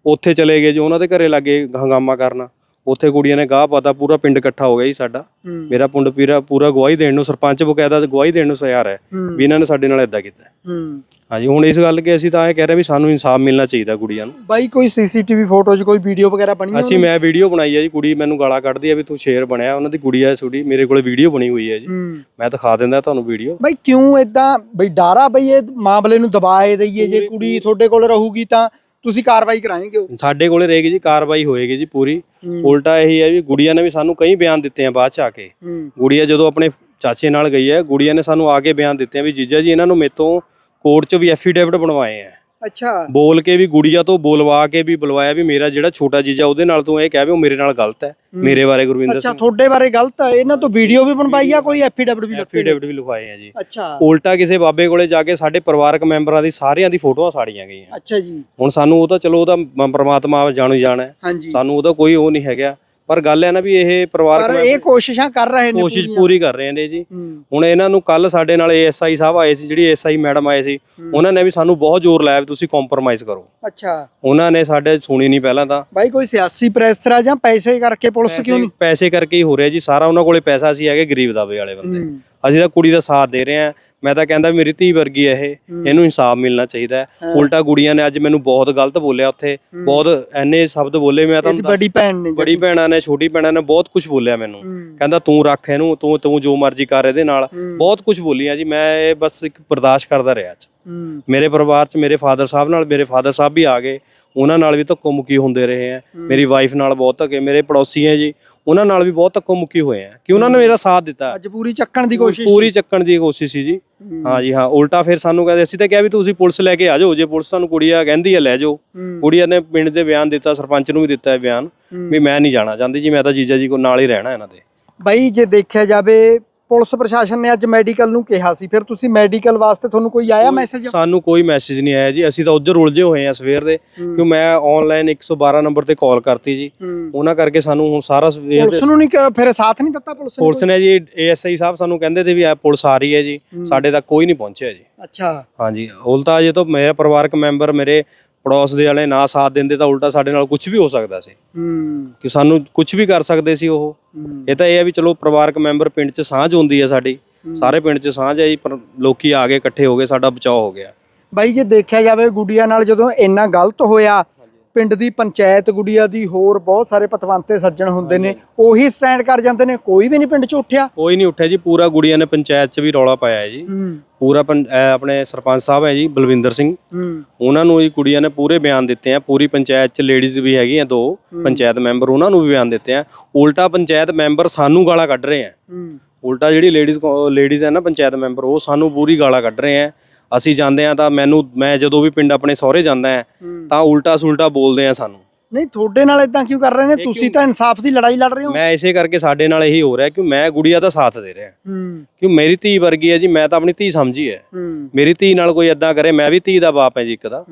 ਉੱਥੇ ਚਲੇ ਗਏ ਜੀ ਉਹਨਾਂ ਦੇ ਘਰੇ ਲੱਗੇ ਹੰਗਾਮਾ ਕਰਨਾ। ਉੱਥੇ ਕੁੜੀਆਂ ਨੇ ਗਾਹ ਪਾਤਾ ਪੂਰਾ ਪਿੰਡ ਇਕੱਠਾ ਹੋ ਗਿਆ ਜੀ ਸਾਡਾ। ਮੇਰਾ ਪਿੰਡ ਪੂਰਾ ਪੂਰਾ ਗਵਾਹੀ ਦੇਣ ਨੂੰ ਸਰਪੰਚ ਬਕਾਇਦਾ ਗਵਾਹੀ ਦੇਣ ਨੂੰ ਤਿਆਰ ਹੈ ਵੀ ਇਹਨਾਂ ਨੇ ਸਾਡੇ ਨਾਲ ਇਦਾਂ ਕੀਤਾ। ਹਾਂਜੀ ਹੁਣ ਇਸ ਗੱਲ ਕੇ ਅਸੀਂ ਤਾਂ ਇਹ ਕਹਿ ਰਹੇ ਵੀ ਸਾਨੂੰ ਇਨਸਾਫ ਮਿਲਣਾ ਚਾਹੀਦਾ ਕੁੜੀਆਂ ਨੂੰ। ਬਾਈ ਕੋਈ ਸੀਸੀਟੀਵੀ ਫੋਟੋ 'ਚ ਕੋਈ ਵੀਡੀਓ ਵਗੈਰਾ ਬਣੀ ਅਸੀਂ ਮੈਂ ਵੀਡੀਓ ਬਣਾਈ ਹੈ ਜੀ ਕੁੜੀ ਮੈਨੂੰ ਗਾਲਾਂ ਕੱਢਦੀ ਹੈ ਵੀ ਤੂੰ ਸ਼ੇਰ ਬਣਿਆ ਉਹਨਾਂ ਦੀ ਕੁੜੀ ਹੈ ਛੋਟੀ ਮੇਰੇ ਕੋਲੇ ਵੀਡੀਓ ਬਣੀ ਹੋਈ ਹੈ ਜੀ। ਮੈਂ ਦਿਖਾ ਦਿੰਦਾ ਤੁਹਾਨੂੰ ਵੀਡੀਓ। ਬਾਈ ਕਿਉਂ ਇਦਾਂ ਬਈ ਡਾਰਾ ਬਈ ਇਹ ਮਾਮਲੇ ਨੂੰ ਦਬਾਏ ਦਈਏ ਜੇ ਕੁੜੀ ਤੁਹਾਡੇ ਕੋਲ ਰਹੂਗੀ ਤਾਂ ਤੁਸੀਂ ਕਾਰਵਾਈ ਕਰਾਏਗੇ ਉਹ? ਸਾਡੇ ਕੋਲੇ ਰਹੇਗੀ ਜੀ ਕਾਰਵਾਈ ਹੋਏਗੀ ਜੀ ਪੂਰੀ। ਉਲਟਾ ਇਹੀ ਹੈ ਵੀ ਗੁੜੀਆਂ ਨੇ ਵੀ ਸਾਨੂੰ ਕਈ ਬਿਆਨ ਦਿੱਤੇ ਆ ਬਾਅਦ ਚ ਆ ਕੇ। ਗੁੜੀਆ ਜਦੋਂ ਆਪਣੇ ਚਾਚੇ ਨਾਲ ਗਈ ਹੈ ਗੁੜੀਆ ਨੇ ਸਾਨੂੰ ਆ ਕੇ ਬਿਆਨ ਦਿੱਤੇ ਆ ਵੀ ਜੀਜਾ ਜੀ ਇਹਨਾਂ ਨੂੰ ਮੇਤੋਂ ਕੋਰਟ 'ਚ ਵੀ ਐਫੀਡੇਵਿਟ ਬਣਵਾਏ ਆ। ਅੱਛਾ। ਬੋਲ ਕੇ ਵੀ ਗੁੜੀਆ ਤੋਂ ਬੋਲਵਾ ਕੇ ਵੀ ਬੁਲਵਾਇਆ ਵੀ ਮੇਰਾ ਜਿਹੜਾ ਛੋਟਾ ਜੀਜਾ ਉਹਦੇ ਨਾਲ ਤੂੰ ਇਹ ਕਹਿ ਵੀ ਉਹ ਮੇਰੇ ਨਾਲ ਗਲਤ ਹੈ। ਮੇਰੇ ਬਾਰੇ ਗੁਰਵਿੰਦਰ ਅੱਛਾ ਸਿੰਘ। ਤੁਹਾਡੇ ਬਾਰੇ ਗਲਤ ਹੈ ਇਹਨਾਂ ਤੋਂ ਵੀਡੀਓ ਵੀ ਬਣਵਾਈ ਆ ਕੋਈ ਐਫੀਡੇਵਿਟ ਵੀ ਲੱਗੇ ਐਫੀਡੇਵਿਟ ਵੀ ਲਿਖਵਾਏ ਆ ਜੀ। ਅੱਛਾ। ਉਲਟਾ ਕਿਸੇ ਬਾਬੇ ਕੋਲੇ ਜਾ ਕੇ ਸਾਡੇ ਪਰਿਵਾਰਕ ਮੈਂਬਰਾਂ ਦੀ ਸਾਰਿਆਂ ਦੀ ਫੋਟੋਆਂ ਸਾੜੀਆਂ ਗਈਆਂ। ਅੱਛਾ ਜੀ। ਹੁਣ ਸਾਨੂੰ ਉਹ ਤਾਂ ਚਲੋ ਉਹਦਾ ਮ- ਪ੍ਰਮਾਤਮਾ ਜਾਣੂ ਜਾਣਾ ਹੈ। ਹਾਂਜੀ। ਸਾਨੂੰ ਉਹਦਾ ਕੋਈ ਉਹ ਨਹੀਂ ਹੈਗਾ। ਪਰ ਗੱਲ ਹੈ ਨਾ ਵੀ ਇਹ ਪਰਿਵਾਰਕ ਪਰ ਇਹ ਕੋਸ਼ਿਸ਼ਾਂ ਕਰ ਰਹੇ ਨੇ ਕੋਸ਼ਿਸ਼। ਪੂਰੀ ਕਰ ਰਹੇ ਨੇ ਜੀ। ਹੁਣ ਇਹਨਾਂ ਨੂੰ ਕੱਲ ਸਾਡੇ ਨਾਲ ਏਐਸਆਈ ਸਾਹਿਬ ਆਏ ਸੀ ਜਿਹੜੀ ਏਐਸਆਈ ਮੈਡਮ ਆਏ ਸੀ। ਉਹਨਾਂ ਨੇ ਵੀ ਸਾਨੂੰ ਬਹੁਤ ਜ਼ੋਰ ਲਾਇਆ ਵੀ ਤੁਸੀਂ ਕੰਪਰੋਮਾਈਜ਼ ਕਰੋ। ਅੱਛਾ। ਉਹਨਾਂ ਨੇ ਸਾਡੇ ਸੁਣੀ ਨਹੀਂ ਪਹਿਲਾਂ ਤਾਂ। ਬਾਈ ਕੋਈ ਸਿਆਸੀ ਪ੍ਰੈਸ਼ਰ ਆ ਜਾਂ ਪੈਸੇ ਕਰਕੇ ਪੁਲਿਸ ਕਿਉਂ ਨਹੀਂ? ਪੈਸੇ ਕਰਕੇ ਹੀ ਹੋ ਰਿਹਾ ਜੀ। ਸਾਰਾ ਉਹਨਾਂ ਕੋਲੇ ਪੈਸਾ ਸੀ ਹੈਗੇ ਗਰੀਬ ਦਾਵੇ ਵਾਲੇ ਬੰਦੇ। ਅਸੀਂ ਤਾਂ ਕੁੜੀ ਦਾ ਸਾਥ ਦੇ ਰਹੇ ਹਾਂ। ਮੈਂ ਤਾਂ ਕਹਿੰਦਾ ਮੇਰੀ ਧੀ ਵਰਗੀ ਹੈ ਇਹ। ਇਹਨੂੰ ਇਨਸਾਫ ਮਿਲਣਾ ਚਾਹੀਦਾ ਹੈ। ਉਲਟਾ ਕੁੜੀਆਂ ਨੇ ਅੱਜ ਮੈਨੂੰ ਬਹੁਤ ਗਲਤ ਬੋਲਿਆ ਉੱਥੇ। ਬਹੁਤ ਐਨੇ ਸ਼ਬਦ ਬੋਲੇ ਮੈਂ ਤੁਹਾਨੂੰ ਬੜੀ ਭੈਣ ਨੇ ਬੜੀ ਭੈਣਾਂ ਨੇ ਛੋਟੀ ਭੈਣਾਂ ਨੇ ਬਹੁਤ ਕੁਝ ਬੋਲਿਆ ਮੈਨੂੰ। ਕਹਿੰਦਾ ਤੂੰ ਰੱਖ ਇਹਨੂੰ ਤੂੰ ਤੂੰ ਜੋ ਮਰਜ਼ੀ ਕਰ ਇਹਦੇ ਨਾਲ। ਬਹੁਤ ਕੁਝ ਬੋਲੀਆਂ ਜੀ ਮੈਂ ਇਹ ਬਸ ਇੱਕ ਬਰਦਾਸ਼ਤ ਕਰਦਾ ਰਿਹਾ ਅੱਜ। ਮੇਰੇ ਪਰਿਵਾਰ 'ਚ ਮੇਰੇ ਫਾਦਰ ਸਾਹਿਬ ਨਾਲ ਮੇਰੇ ਫਾਦਰ ਸਾਹਿਬ ਵੀ ਆ ਗਏ। ਉਹਨਾਂ ਨਾਲ ਵੀ ਧੱਕੋ ਮੁੱਕੀ ਹੁੰਦੇ ਰਹੇ ਆ। ਮੇਰੀ ਵਾਈਫ ਨਾਲ ਬਹੁਤ ਧੱਕੇ ਮੇਰੇ ਪੜੋਸੀ ਹੈ ਜੀ। ਉਹਨਾਂ ਨਾਲ ਵੀ ਬਹੁਤ ਧੱਕੋ ਮੁੱਕੀ ਹੋਏ ਆ। ਕਿ ਉਹਨਾਂ ਨੇ ਮੇਰਾ ਸਾਥ ਦਿੱਤਾ। ਅੱਜ ਪੂਰੀ ਚੱਕਣ ਦੀ ਕੋਸ਼ਿਸ਼ ਪੂਰੀ ਚੱਕਣ ਦੀ ਕੋਸ਼ਿਸ਼ ਸੀ ਜੀ। ਹੂੰ, ਹਾਂ ਜੀ ਹਾਂ ਉਲਟਾ ਫਿਰ ਸਾਨੂੰ ਕਹਿੰਦੇ ਅਸੀਂ ਤਾਂ ਕਿਹਾ ਵੀ ਤੁਸੀਂ ਪੁਲਿਸ ਲੈ ਕੇ ਆ ਜਾਓ ਜੇ ਪੁਲਿਸ ਤੁਹਾਨੂੰ ਕੁੜੀਆ ਕਹਿੰਦੀ ਆ ਲੈ ਜਾਓ। ਕੁੜੀਆ ਨੇ ਪਿੰਡ ਦੇ ਬਿਆਨ ਦਿੱਤਾ ਸਰਪੰਚ ਨੂੰ ਵੀ ਦਿੱਤਾ ਹੈ ਬਿਆਨ। ਵੀ ਮੈਂ ਨਹੀਂ ਜਾਣਾ ਚਾਹੁੰਦੀ ਜੀ ਮੈਂ ਤਾਂ ਜੀਜਾ ਜੀ ਕੋਲ ਨਾਲ ਹੀ ਰਹਿਣਾ ਇਹਨਾਂ ਦੇ। ਬਾਈ ਜੇ ਦੇਖਿਆ ਜਾਵੇ ਪੁਲਿਸ ਪ੍ਰਸ਼ਾਸਨ ਨੇ ਅੱਜ ਮੈਡੀਕਲ ਨੂੰ ਕਿਹਾ ਸੀ। ਫਿਰ ਤੁਸੀਂ ਮੈਡੀਕਲ ਵਾਸਤੇ ਤੁਹਾਨੂੰ ਕੋਈ ਆਇਆ ਮੈਸੇਜ ਸਾਨੂੰ ਕੋਈ ਮੈਸੇਜ ਨਹੀਂ ਆਇਆ ਜੀ। ਅਸੀਂ ਤਾਂ ਉੱਧਰ ਉਲਝੇ ਹੋਏ ਆ ਸਵੇਰ ਦੇ ਕਿਉਂ ਮੈਂ ਆਨਲਾਈਨ 112 ਨੰਬਰ ਤੇ ਕਾਲ ਕਰਤੀ ਜੀ। ਉਹਨਾਂ ਕਰਕੇ ਸਾਨੂੰ ਹੁਣ ਸਾਰਾ ਸਵੇਰ ਪੁਲਿਸ ਨੂੰ ਨਹੀਂ ਕ- ਫਿਰ ਸਾਥ ਨਹੀਂ ਦਿੱਤਾ ਪੁਲਿਸ ਨੇ ਪੁਲਿਸ ਨੇ ਜੀ ਏਐਸਆਈ ਸਾਹਿਬ ਸਾਨੂੰ ਕਹਿੰਦੇ ਤੇ ਵੀ ਆ ਪੁਲਿਸ ਆ ਰਹੀ ਹੈ ਜੀ। ਸਾਡੇ ਤੱਕ ਕੋਈ ਨਹੀਂ ਪਹੁੰਚਿਆ ਜੀ। ਅੱਛਾ। ਹਾਂਜੀ। ਉਲਟਾ ਜੇ ਤਾਂ ਮੇਰਾ ਪਰਿਵਾਰਕ ਮੈਂਬਰ ਮੇਰੇ ਪੜੋਸ ਦੇ ਵਾਲੇ ਨਾ ਸਾਥ ਦਿੰਦੇ ਤਾਂ ਉਲਟਾ ਸਾਡੇ ਨਾਲ ਕੁਝ ਵੀ ਹੋ ਸਕਦਾ ਸੀ। ਹੂੰ। ਕਿ ਸਾਨੂੰ ਕੁਝ ਵੀ ਕਰ ਸਕਦੇ ਸੀ ਉਹ। ਇਹ ਤਾਂ ਇਹ ਹੈ ਵੀ ਚਲੋ ਪਰਿਵਾਰਕ ਮੈਂਬਰ ਪਿੰਡ 'ਚ ਸਾਂਝ ਹੁੰਦੀ ਹੈ ਸਾਡੀ। ਸਾਰੇ ਪਿੰਡ 'ਚ ਸਾਂਝ ਹੈ ਜੀ ਪਰ ਲੋਕੀ ਆ ਗਏ ਇਕੱਠੇ ਹੋ ਗਏ ਸਾਡਾ ਬਚਾਅ ਹੋ ਗਿਆ। ਬਾਈ ਜੇ ਦੇਖਿਆ ਜਾਵੇ ਗੁੱਡੀਆਂ ਨਾਲ ਜਦੋਂ ਇੰਨਾ ਗਲਤ ਹੋਇਆ ਪਿੰਡ ਦੀ ਪੰਚਾਇਤ ਗੁੱਡੀਆਂ ਦੀ ਹੋਰ ਬਹੁਤ ਸਾਰੇ ਪਤਵੰਤੇ ਸੱਜਣ ਹੁੰਦੇ ਨੇ ਉਹੀ ਸਟੈਂਡ ਕਰ ਜਾਂਦੇ ਨੇ ਕੋਈ ਵੀ ਨਹੀਂ ਪਿੰਡ 'ਚ ਉੱਠਿਆ। ਕੋਈ ਨਹੀਂ ਉੱਠਿਆ ਜੀ ਪੂਰਾ ਗੁੜੀਆਂ ਨੇ ਪੰਚਾਇਤ 'ਚ ਵੀ ਰੌਲਾ ਪਾਇਆ ਹੈ ਜੀ। ਪੂਰਾ ਆਪਣੇ ਸਰਪੰਚ ਸਾਹਿਬ ਹੈ ਜੀ ਬਲਵਿੰਦਰ ਸਿੰਘ। ਉਹਨਾਂ ਨੂੰ ਜੀ ਕੁੜੀਆਂ ਨੇ ਪੂਰੇ ਬਿਆਨ ਦਿੱਤੇ ਆ ਪੂਰੀ ਪੰਚਾਇਤ 'ਚ ਲੇਡੀਜ਼ ਵੀ ਹੈਗੀਆਂ ਦੋ ਪੰਚਾਇਤ ਮੈਂਬਰ ਉਹਨਾਂ ਨੂੰ ਵੀ ਬਿਆਨ ਦਿੱਤੇ ਆ। ਉਲਟਾ ਪੰਚਾਇਤ ਮੈਂਬਰ ਸਾਨੂੰ ਗਾਲਾਂ ਕੱਢ ਰਹੇ ਆ। ਹੂੰ। ਉਲਟਾ ਜਿਹੜੀ ਲੇਡੀਜ਼ ਲੇਡੀਜ਼ ਹੈ ਨਾ ਪੰਚਾਇਤ ਮੈਂਬਰ ਉਹ ਸਾਨੂੰ ਪੂਰੀ ਗਾਲਾਂ ਕੱਢ ਰਹੇ ਆ। ਅਸੀਂ ਜਾਂਦੇ ਆ ਤਾਂ ਮੈਨੂੰ ਮੈਂ ਜਦੋਂ ਵੀ ਪਿੰਡ ਆਪਣੇ ਸਹੁਰੇ ਜਾਂਦਾ ਹੂੰ ਤਾਂ ਉਲਟਾ ਸੁਲਟਾ ਬੋਲਦੇ ਆ ਸਾਨੂੰ। ਨਹੀਂ ਤੁਹਾਡੇ ਨਾਲ ਇਦਾਂ ਕਿਉਂ ਕਰ ਰਹੇ ਨੇ? ਤੁਸੀਂ ਤਾਂ ਇਨਸਾਫ ਦੀ ਲੜਾਈ ਲੜ ਰਹੇ ਹੋ। ਮੈਂ ਇਸੇ ਕਰਕੇ ਸਾਡੇ ਨਾਲ ਇਹੀ ਹੋ ਰਿਹਾ ਕਿ ਮੈਂ ਗੁੜੀਆ ਦਾ ਸਾਥ ਦੇ ਰਿਹਾ। ਕਿ ਮੇਰੀ ਧੀ ਵਰਗੀ ਹੈ ਜੀ ਮੈਂ ਤਾਂ ਆਪਣੀ ਧੀ ਸਮਝੀ ਹੈ। ਮੇਰੀ ਧੀ ਨਾਲ ਕੋਈ ਇਦਾਂ ਕਰੇ ਮੈਂ ਵੀ ਧੀ ਦਾ ਬਾਪ ਹੈ ਜੀ ਇੱਕ ਦਾ।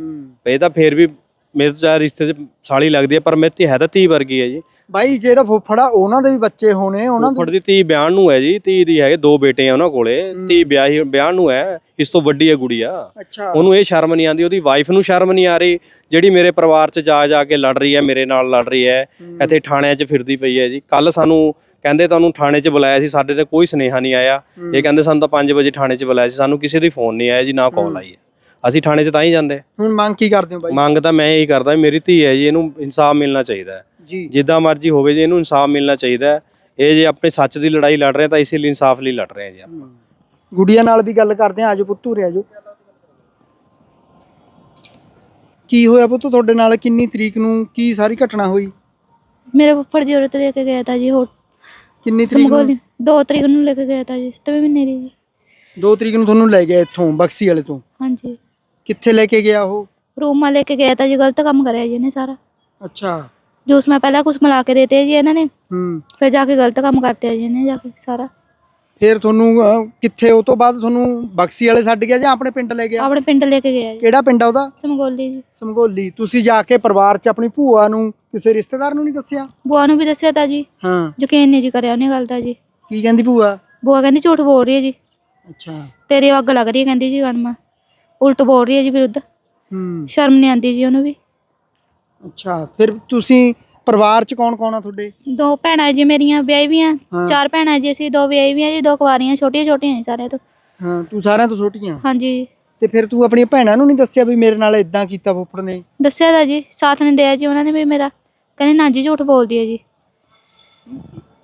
ਇਹ ਤਾਂ ਫੇਰ ਵੀ ਮੇਰੇ ਤੋਂ ਰਿਸ਼ਤੇ 'ਚ ਸਾਲੀ ਲੱਗਦੀ ਹੈ ਪਰ ਮੇਰੀ ਧੀ ਹੈ ਤਾਂ ਧੀ ਵਰਗੀ ਹੈ ਜੀ ਬਾਈ ਜਿਹੜਾ ਫੁੱਫੜਾ ਉਹਨਾਂ ਦੇ ਵੀ ਬੱਚੇ ਹੋਣੇ ਉਹਨਾਂ ਫੁੱਫੜ ਦੇ ਦੀ ਧੀ ਬਿਆਨ ਨੂੰ ਹੈ ਜੀ ਧੀ ਦੀ ਹੈਗੇ ਦੋ ਬੇਟੇ ਆ ਉਹਨਾਂ ਕੋਲੇ। ਧੀ ਵਿਆਹੀ ਬਿਆਨ ਨੂੰ ਹੈ ਇਸ ਤੋਂ ਵੱਡੀ ਹੈ ਗੁੜੀਆ ਅੱਛਾ ਉਹਨੂੰ ਇਹ ਸ਼ਰਮ ਨਹੀਂ ਆਉਂਦੀ ਉਹਦੀ ਵਾਈਫ ਨੂੰ ਸ਼ਰਮ ਨਹੀਂ ਆ ਰਹੀ ਜਿਹੜੀ ਮੇਰੇ ਪਰਿਵਾਰ 'ਚ ਜਾ ਜਾ ਕੇ ਲੜ ਰਹੀ ਹੈ ਮੇਰੇ ਨਾਲ ਲੜ ਰਹੀ ਹੈ। ਇੱਥੇ ਥਾਣਿਆਂ 'ਚ ਫਿਰਦੀ ਪਈ ਹੈ ਜੀ ਕੱਲ ਸਾਨੂੰ ਕਹਿੰਦੇ ਤੁਹਾਨੂੰ ਥਾਣੇ 'ਚ ਬੁਲਾਇਆ ਸੀ ਸਾਡੇ ਤੇ ਕੋਈ ਸੁਨੇਹਾ ਨਹੀਂ ਆਇਆ। ਇਹ ਕਹਿੰਦੇ ਸਾਨੂੰ ਤਾਂ 5 ਵਜੇ ਥਾਣੇ 'ਚ ਬੁਲਾਇਆ ਸੀ ਸਾਨੂੰ ਕਿਸੇ ਦੀ ਫੋਨ ਨਹੀਂ ਆਇਆ ਜੀ ਨਾ ਕਾਲ। ਆਈ ਹੈ ਅਸੀਂ ਥਾਣੇ 'ਚ ਤਾਂ ਹੀ ਜਾਂਦੇ ਹੁਣ ਮੰਗ ਕੀ ਕਰਦੇ ਹੋ ਬਾਈ ਮੰਗ ਤਾਂ ਮੈਂ ਇਹੀ ਕਰਦਾ ਵੀ ਮੇਰੀ ਧੀ ਹੈ ਜੀ ਇਹਨੂੰ ਇਨਸਾਫ ਮਿਲਣਾ ਚਾਹੀਦਾ ਹੈ ਜੀ ਜਿੱਦਾਂ ਮਰਜ਼ੀ ਹੋਵੇ ਜੀ ਇਹਨੂੰ ਇਨਸਾਫ ਮਿਲਣਾ ਚਾਹੀਦਾ ਹੈ ਇਹ ਜੇ ਆਪਣੇ ਸੱਚ ਦੀ ਲੜਾਈ ਲੜ ਰਹੇ ਤਾਂ ਇਸੇ ਲਈ ਇਨਸਾਫ ਲਈ ਲੜ ਰਹੇ ਹਾਂ ਜੀ ਆਪਾਂ ਹੂੰ। ਗੁੜੀਆ ਨਾਲ ਵੀ ਗੱਲ ਕਰਦੇ ਆ ਆਜੋ ਪੁੱਤ ਉਰੇ ਆਜੋ ਕੀ ਹੋਇਆ ਪੁੱਤ ਤੁਹਾਡੇ ਨਾਲ ਕਿੰਨੀ ਤਰੀਕ ਨੂੰ ਕੀ ਸਾਰੀ ਘਟਨਾ ਹੋਈ मेरे फुफड़ जी औरत लेके गया था जी हो ਕਿੰਨੀ ਤਰੀਕ ਨੂੰ समगोली दो तरीक ਨੂੰ लेके गया था जी सतवें महीने ਦੀ ਜੀ 2 ਤਰੀਕ ਨੂੰ ਤੁਹਾਨੂੰ ਲੈ ਗਿਆ ਇੱਥੋਂ ਬਕਸੀ ਵਾਲੇ ਤੋਂ ਹਾਂਜੀ ਕਿੱਥੇ ਲੈ ਕੇ ਗਿਆ ਉਹ ਰੂਮ में लेके गया था जी गलत काम करा जी ने सारा ਅੱਛਾ जूस में पहला कुछ मिला के देते हैं जी इन्होंने ਹੂੰ फिर जाके गलत काम करते हैं जी इन्हें जाके सारा ਫਿਰ ਤੁਹਾਨੂੰ ਅਹ, ਕਿੱਥੇ ਉਹ ਤੋਂ ਬਾਅਦ ਤੁਹਾਨੂੰ ਬਕਸੀ ਵਾਲੇ ਛੱਡ ਗਿਆ ਜਾਂ ਆਪਣੇ ਪਿੰਡ ਲੈ ਗਿਆ ਆਪਣੇ ਪਿੰਡ ਲੈ ਕੇ ਗਿਆ ਜੀ ਕਿਹੜਾ ਪਿੰਡ ਆ ਉਹਦਾ ਸਮਗੋਲੀ ਜੀ ਸਮਗੋਲੀ ਤੁਸੀਂ ਜਾ ਕੇ ਪਰਿਵਾਰ 'ਚ ਆਪਣੀ ਭੂਆ ਨੂੰ ਕਿਸੇ ਰਿਸ਼ਤੇਦਾਰ ਨੂੰ ਨਹੀਂ ਦੱਸਿਆ ਬੁਆ ਨੂੰ ਵੀ ਦੱਸਿਆ ਤਾਂ ਜੀ ਹਾਂ ਯਕੀਨ ਨਹੀਂ ਜੀ ਕਰਿਆ ਉਹਨੇ ਗੱਲ ਦਾ ਜੀ ਕੀ ਕਹਿੰਦੀ ਭੂਆ ਬੁਆ ਕਹਿੰਦੀ ਝੂਠ ਬੋਲ ਰਹੀ ਹੈ ਜੀ ਅੱਛਾ ਤੇਰੀ ਅੱਗ ਲੱਗ ਰਹੀ ਹੈ ਕਹਿੰਦੀ ਜੀ ਗਣਮਾ ਉਲਟ ਬੋਲ ਰਹੀ ਹੈ ਜੀ ਵਿਰੁੱਧ ਹੂੰ। ਸ਼ਰਮ ਨਹੀਂ ਆਉਂਦੀ ਜੀ ਉਹਨੂੰ ਵੀ। ਅੱਛਾ ਫਿਰ ਤੁਸੀਂ ਪਰਿਵਾਰ 'ਚ ਕੌਣ ਕੌਣ ਆ ਤੁਹਾਡੇ? ਦੋ ਭੈਣਾਂ ਜੀ ਮੇਰੀਆਂ ਵਿਆਹੀ ਵੀ ਆ ਹਾਂ। ਚਾਰ ਭੈਣਾਂ ਜੀ ਅਸੀਂ ਦੋ ਵਿਆਹੀ ਵੀ ਆ ਜੀ ਦੋ ਕੁਵਾਰੀਆਂ ਛੋਟੀਆਂ ਛੋਟੀਆਂ ਜੀ ਸਾਰਿਆਂ ਤੋਂ। ਹਾਂ ਤੂੰ ਸਾਰਿਆਂ ਤੋਂ ਛੋਟੀਆਂ? ਹਾਂਜੀ। ਤੇ ਫਿਰ ਤੂੰ ਆਪਣੀਆਂ ਭੈਣਾਂ ਨੂੰ ਨਹੀਂ ਦੱਸਿਆ ਵੀ ਮੇਰੇ ਨਾਲ ਇਦਾਂ ਕੀਤਾ ਫੁੱਫੜ ਨੇ? ਦੱਸਿਆ ਤਾਂ ਜੀ ਸਾਥ ਨੇ ਦਿਆ ਜੀ ਉਹਨਾਂ ਨੇ ਵੀ ਮੇਰਾ। ਕਹਿੰਦੇ ਨਾ ਜੀ ਝੂਠ ਬੋਲਦੀ ਹੈ ਜੀ।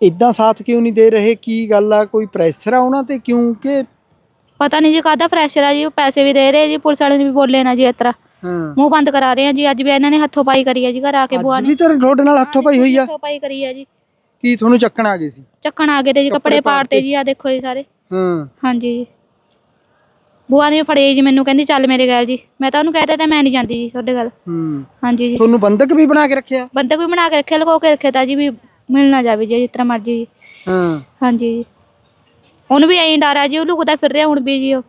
ਇਦਾਂ ਸਾਥ ਕਿਉਂ ਨਹੀਂ ਦੇ ਰਹੇ? ਕੀ ਗੱਲ ਆ? ਕੋਈ ਪ੍ਰੈਸ਼ਰ ਆ ਉਹਨਾਂ ਤੇ? ਕਿਉਂ ਕਿ ਪਤਾ ਨਹੀਂ ਜੀ ਕਾਹਦਾ ਪ੍ਰੈਸ਼ਰ ਆ ਜੀ ਉਹ ਪੈਸੇ ਵੀ ਦੇ ਰਹੇ ਜੀ ਪੁਲਿਸ ਵਾਲੇ ਨੇ ਵੀ ਬੋਲੇ ਨਾ ਜੀ ਇਸ ਤਰ੍ਹਾਂ। ਹਾਂ। ਮੂੰਹ ਬੰਦ ਕਰਾ ਰਹੇ ਆ ਜੀ ਅੱਜ ਵੀ ਇਹਨਾਂ ਨੇ ਹੱਥੋਂ ਪਾਈ ਕਰੀ ਹੈ ਜੀ ਘਰ ਆ ਕੇ ਬੁਆ ਅੱਜ ਨੇ ਵੀ ਤੇਰੇ ਤੁਹਾਡੇ ਨਾਲ ਹੱਥੋਂ ਪਾਈ ਹੋਈ ਆ। ਹੱਥੋਂ ਪਾਈ ਕਰੀ ਹੈ ਜੀ। ਕੀ ਤੁਹਾਨੂੰ ਚੱਕਣ ਆ ਗਏ ਸੀ? ਚੱਕਣ ਆ ਗਏ ਤੇ ਜੀ ਕੱਪੜੇ ਕੱਪੜੇ ਪਾੜ ਪਾੜਤੇ ਤੇ। ਜੀ ਆ ਦੇਖੋ ਜੀ ਸਾਰੇ। ਹਾਂ। ਹਾਂਜੀ ਜੀ। ਬੁਆ ਨੇ ਫੜੇ ਜੀ ਮੈਨੂੰ ਕਹਿੰਦੀ ਚੱਲ ਮੇਰੇ ਗੱਲ ਜੀ। ਮੈਂ ਤਾਂ ਉਹਨੂੰ ਕਹਿ ਦਿੱਤਾ ਮੈਂ ਨਹੀਂ ਜਾਂਦੀ ਜੀ ਤੁਹਾਡੇ ਗੱਲ। ਹੂੰ। ਹਾਂਜੀ ਜੀ। ਤੁਹਾਨੂੰ ਬੰਦਕ ਵੀ ਬਣਾ ਕੇ ਰੱਖਿਆ? ਬੰਦਕ ਵੀ ਬਣਾ ਕੇ ਰੱਖਿਆ ਲਗੋ ਕੇ ਰੱਖਿਆ ਤਾਂ ਜੀ ਵੀ ਮਿਲ ਨਾ ਜਾਵੇ ਜੀ ਜਿਸ ਤਰ੍ਹਾਂ ਮਰਜ਼ੀ ਹਾਂ। ਹਾਂਜੀ ਜੀ। ਉਹਨੂੰ ਵੀ ਐਂ ਡਰ ਆ ਜੀ ਉਹ ਲੁਕਦਾ ਫਿਰ ਰਿਹਾ ਹੁਣ ਵੀ ਜੀ ਉਹ।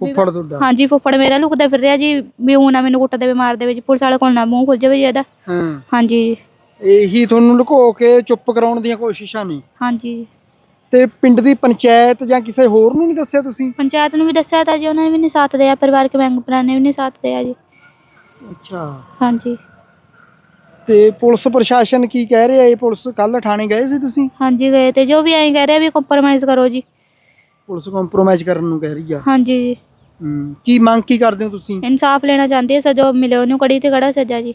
ਫੁੱਫੜ ਤੁਹਾਡਾ? ਹਾਂਜੀ ਫੁੱਫੜ ਮੇਰਾ ਲੁਕਦਾ ਫਿਰ ਰਿਹਾ ਜੀ ਵੀ ਉਹ ਨਾ ਮੈਨੂੰ ਕੁੱਟ ਦੇਵੇ ਮਾਰ ਦੇਵੇ ਜੀ ਪੁਲਿਸ ਵਾਲੇ ਕੋਲ ਨਾ ਮੂੰਹ ਖੁੱਲ ਜਾਵੇ ਜੀ ਇਹਦਾ। ਹਾਂ। ਹਾਂਜੀ। ਇਹੀ ਤੁਹਾਨੂੰ ਲੁਕੋ ਕੇ ਚੁੱਪ ਕਰਾਉਣ ਦੀਆਂ ਕੋਸ਼ਿਸ਼ਾਂ ਨੇ? ਹਾਂਜੀ। ਤੇ ਪਿੰਡ ਦੀ ਪੰਚਾਇਤ ਜਾਂ ਕਿਸੇ ਹੋਰ ਨੂੰ ਨਹੀਂ ਦੱਸਿਆ ਤੁਸੀਂ? ਪੰਚਾਇਤ ਨੂੰ ਵੀ ਦੱਸਿਆ ਤਾਂ ਜੀ ਉਹਨਾਂ ਨੇ ਵੀ ਨਹੀਂ ਸਾਥ ਦਿਆ ਪਰਿਵਾਰਕ ਮੈਂਬਰਾਂ ਨੇ ਵੀ ਨਹੀਂ ਸਾਥ ਦਿਆ ਜੀ। ਅੱਛਾ। ਹਾਂਜੀ। ਤੇ ਪੁਲਿਸ ਪ੍ਰਸ਼ਾਸਨ ਕੀ ਕਹਿ ਰਿਹਾ? ਇਹ ਪੁਲਿਸ ਕੱਲ ਥਾਣੇ ਗਏ ਸੀ ਤੁਸੀਂ? ਹਾਂਜੀ ਗਏ ਤੇ ਜੋ ਵੀ ਐਂ ਕਹਿ ਰਿਹਾ ਵੀ ਕੰਪਰੋਮਾਈਜ਼ ਕਰੋ ਜੀ। ਪੁਲਿਸ ਕੰਪਰੋਮਾਈਜ਼ ਕਰਨ ਨੂੰ ਕਹਿ ਰਹੀ ਆ। ਹਾਂਜੀ ਜੀ। ਹੂੰ ਕੀ ਮੰਗ ਕੀ ਕਰਦੇ ਹੋ ਤੁਸੀਂ? ਇਨਸਾਫ ਲੈਣਾ ਚਾਹੁੰਦੀ ਹੈ ਸਜੋ ਮਿਲੇ ਉਹਨੂੰ ਕੜੀ ਤੇ ਕੜਾ ਸਜ਼ਾ ਜੀ।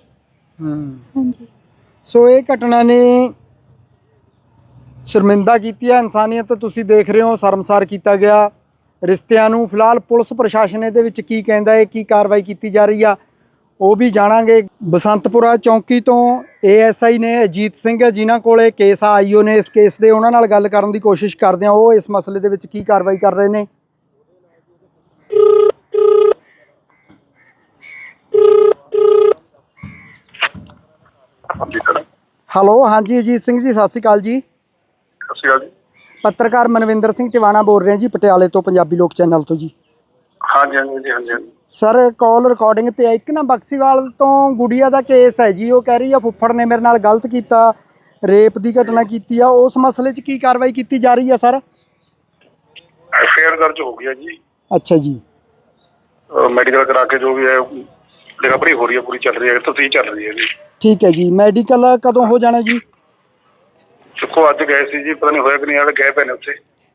ਹਾਂ। ਹਾਂਜੀ। ਸੋ ਇਹ ਘਟਨਾ ਨੇ ਸ਼ਰਮਿੰਦਾ ਕੀਤੀ ਹੈ ਇਨਸਾਨੀਅਤ ਤੁਸੀਂ ਦੇਖ ਰਹੇ ਹੋ ਸ਼ਰਮਸਾਰ ਕੀਤਾ ਗਿਆ। ਰਿਸ਼ਤਿਆਂ ਨੂੰ ਫਿਲਹਾਲ ਪੁਲਿਸ ਪ੍ਰਸ਼ਾਸਨ ਇਹਦੇ ਵਿੱਚ ਕੀ ਕਹਿੰਦਾ ਹੈ ਕੀ ਕਾਰਵਾਈ ਕੀਤੀ ਜਾ ਰਹੀ ਆ ਉਹ ਵੀ ਜਾਣਾਂਗੇ। ਬਸੰਤਪੁਰਾ ਚੌਂਕੀ ਤੋਂ ਏਐਸਆਈ ਨੇ ਅਜੀਤ ਸਿੰਘ ਜਿਨ੍ਹਾਂ ਕੋਲੇ ਕੇਸ ਆਈਓ ਨੇ ਇਸ ਕੇਸ ਦੇ ਉਹਨਾਂ ਨਾਲ ਗੱਲ ਕਰਨ ਦੀ ਕੋਸ਼ਿਸ਼ ਕਰਦੇ ਆ। ਉਹ ਇਸ ਮਸਲੇ ਦੇ ਵਿੱਚ ਕੀ ਕਾਰਵਾਈ ਕਰ ਰਹੇ ਨੇ? ਹੈਲੋ ਹਾਂਜੀ ਅਜੀਤ ਸਿੰਘ ਜੀ ਸਤਿ ਸ਼੍ਰੀ ਅਕਾਲ ਜੀ। ਸਤਿ ਸ਼੍ਰੀ ਅਕਾਲ ਜੀ। ਪੱਤਰਕਾਰ ਮਨਵਿੰਦਰ ਸਿੰਘ ਟਿਵਾਣਾ ਬੋਲ ਰਹੇ ਜੀ ਪਟਿਆਲੇ ਤੋਂ ਪੰਜਾਬੀ ਲੋਕ ਚੈਨਲ ਤੋਂ ਜੀ। ਹਾਂਜੀ ਹਾਂਜੀ ਹਾਂਜੀ। ਸਰ ਕਾਲ ਰਿਕਾਰਡਿੰਗ ਤੇ ਇੱਕ ਨਾ ਬਕਸੀਵਾਲ ਤੋਂ ਗੁੜੀਆ ਦਾ ਕੇਸ ਹੈ ਜੀ। ਉਹ ਕਹਿ ਰਹੀ ਆ ਫੁੱਫੜ ਨੇ ਮੇਰੇ ਨਾਲ ਗਲਤ ਕੀਤਾ ਰੇਪ ਦੀ ਘਟਨਾ ਕੀਤੀ ਆ। ਉਸ ਮਸਲੇ 'ਚ ਕੀ ਕਾਰਵਾਈ ਕੀਤੀ ਜਾ ਰਹੀ ਆ ਸਰ? ਐਫਆਈਆਰ ਦਰਜ ਹੋ ਗਿਆ ਜੀ। ਅੱਛਾ ਜੀ। ਮੈਡੀਕਲ ਕਰਾ ਕੇ ਜੋ ਵੀ ਹੈ ਭਰੀ ਹੋ ਰਹੀ ਹੈ ਪੂਰੀ ਚੱਲ ਰਹੀ ਹੈ। ਤਸਦੀਕ ਚੱਲ ਰਹੀ ਹੈ ਜੀ। ਠੀਕ ਹੈ ਜੀ। ਮੈਡੀਕਲ ਕਦੋਂ ਹੋ ਜਾਣਾ ਜੀ? ਦੇਖੋ ਅੱਜ ਗਏ ਸੀ ਜੀ ਪਤਾ ਨਹੀਂ ਹੋਇਆ ਕਿ ਨਹੀਂ ਆਇਆ ਗਏ ਪਏ ਨੇ ਉੱਥੇ।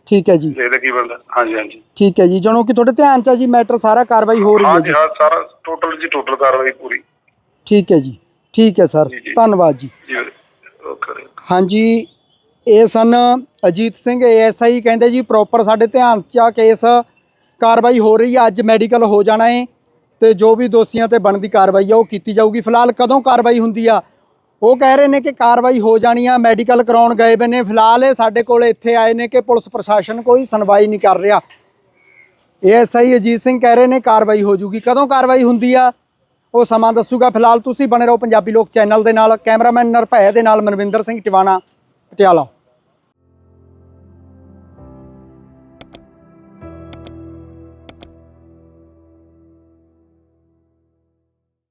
ਠੀਕ ਹੈ ਜੀ। ਦੇਖਦੇ ਕੀ ਬਣਦਾ ਹਾਂਜੀ ਹਾਂਜੀ। ਠੀਕ ਹੈ ਜੀ। ਜਣੋ ਕਿ ਤੁਹਾਡੇ ਧਿਆਨ 'ਚ ਆ ਜੀ ਮੈਟਰ ਸਾਰਾ ਕਾਰਵਾਈ ਹੋ ਰਹੀ ਹੈ ਹਾਂਜੀ ਜੀ। ਹਾਂ ਸਾਰਾ ਟੋਟਲ ਜੀ ਟੋਟਲ ਕਾਰਵਾਈ ਪੂਰੀ। ਠੀਕ ਹੈ ਜੀ। ਠੀਕ ਹੈ ਸਰ। ਜੀ, ਜੀ। ਧੰਨਵਾਦ ਜੀ। ਜੀ ਓਕੇ ਹਾਂਜੀ ਇਹ ਸਨ ਅਜੀਤ ਸਿੰਘ ਏਐਸਆਈ। ਕਹਿੰਦੇ ਜੀ ਪ੍ਰੋਪਰ ਸਾਡੇ ਧਿਆਨ 'ਚ ਆ ਕੇਸ ਕਾਰਵਾਈ ਹੋ ਰਹੀ ਹੈ। ਅੱਜ ਮੈਡੀਕਲ ਹੋ ਜਾਣਾ ਹੈ ਤੇ ਜੋ ਵੀ ਦੋਸ਼ੀਆਂ ਤੇ ਬਣਦੀ ਕਾਰਵਾਈ ਆ ਉਹ ਕੀਤੀ ਜਾਊਗੀ। ਫਿਲਹਾਲ ਕਦੋਂ ਕਾਰਵਾਈ ਹੁੰਦੀ ਆ? ਉਹ ਕਹਿ ਰਹੇ ਨੇ ਕਿ ਕਾਰਵਾਈ ਹੋ ਜਾਣੀ ਆ, ਮੈਡੀਕਲ ਕਰਾਉਣ ਗਏ ਬਏ ਨੇ। ਫਿਲਹਾਲ ਇਹ ਸਾਡੇ ਕੋਲ ਇੱਥੇ ਆਏ ਨੇ ਕਿ ਪੁਲਿਸ ਪ੍ਰਸ਼ਾਸਨ ਕੋਈ ਸੁਣਵਾਈ ਨਹੀਂ ਕਰ ਰਿਹਾ। ਏਐਸਆਈ ਅਜੀਤ ਸਿੰਘ ਕਹਿ ਰਹੇ ਨੇ ਕਾਰਵਾਈ ਹੋ ਜੂਗੀ ਕਦੋਂ ਕਾਰਵਾਈ ਹੁੰਦੀ ਆ? ਉਹ ਸਮਾਂ ਦੱਸੂਗਾ। ਫਿਲਹਾਲ ਤੁਸੀਂ ਬਣੇ ਰਹੋ ਪੰਜਾਬੀ ਲੋਕ ਚੈਨਲ ਦੇ ਨਾਲ। ਕੈਮਰਾਮੈਨ ਨਿਰਭੈ ਦੇ ਨਾਲ ਮਨਵਿੰਦਰ ਸਿੰਘ ਟਿਵਾਣਾ, ਪਟਿਆਲਾ।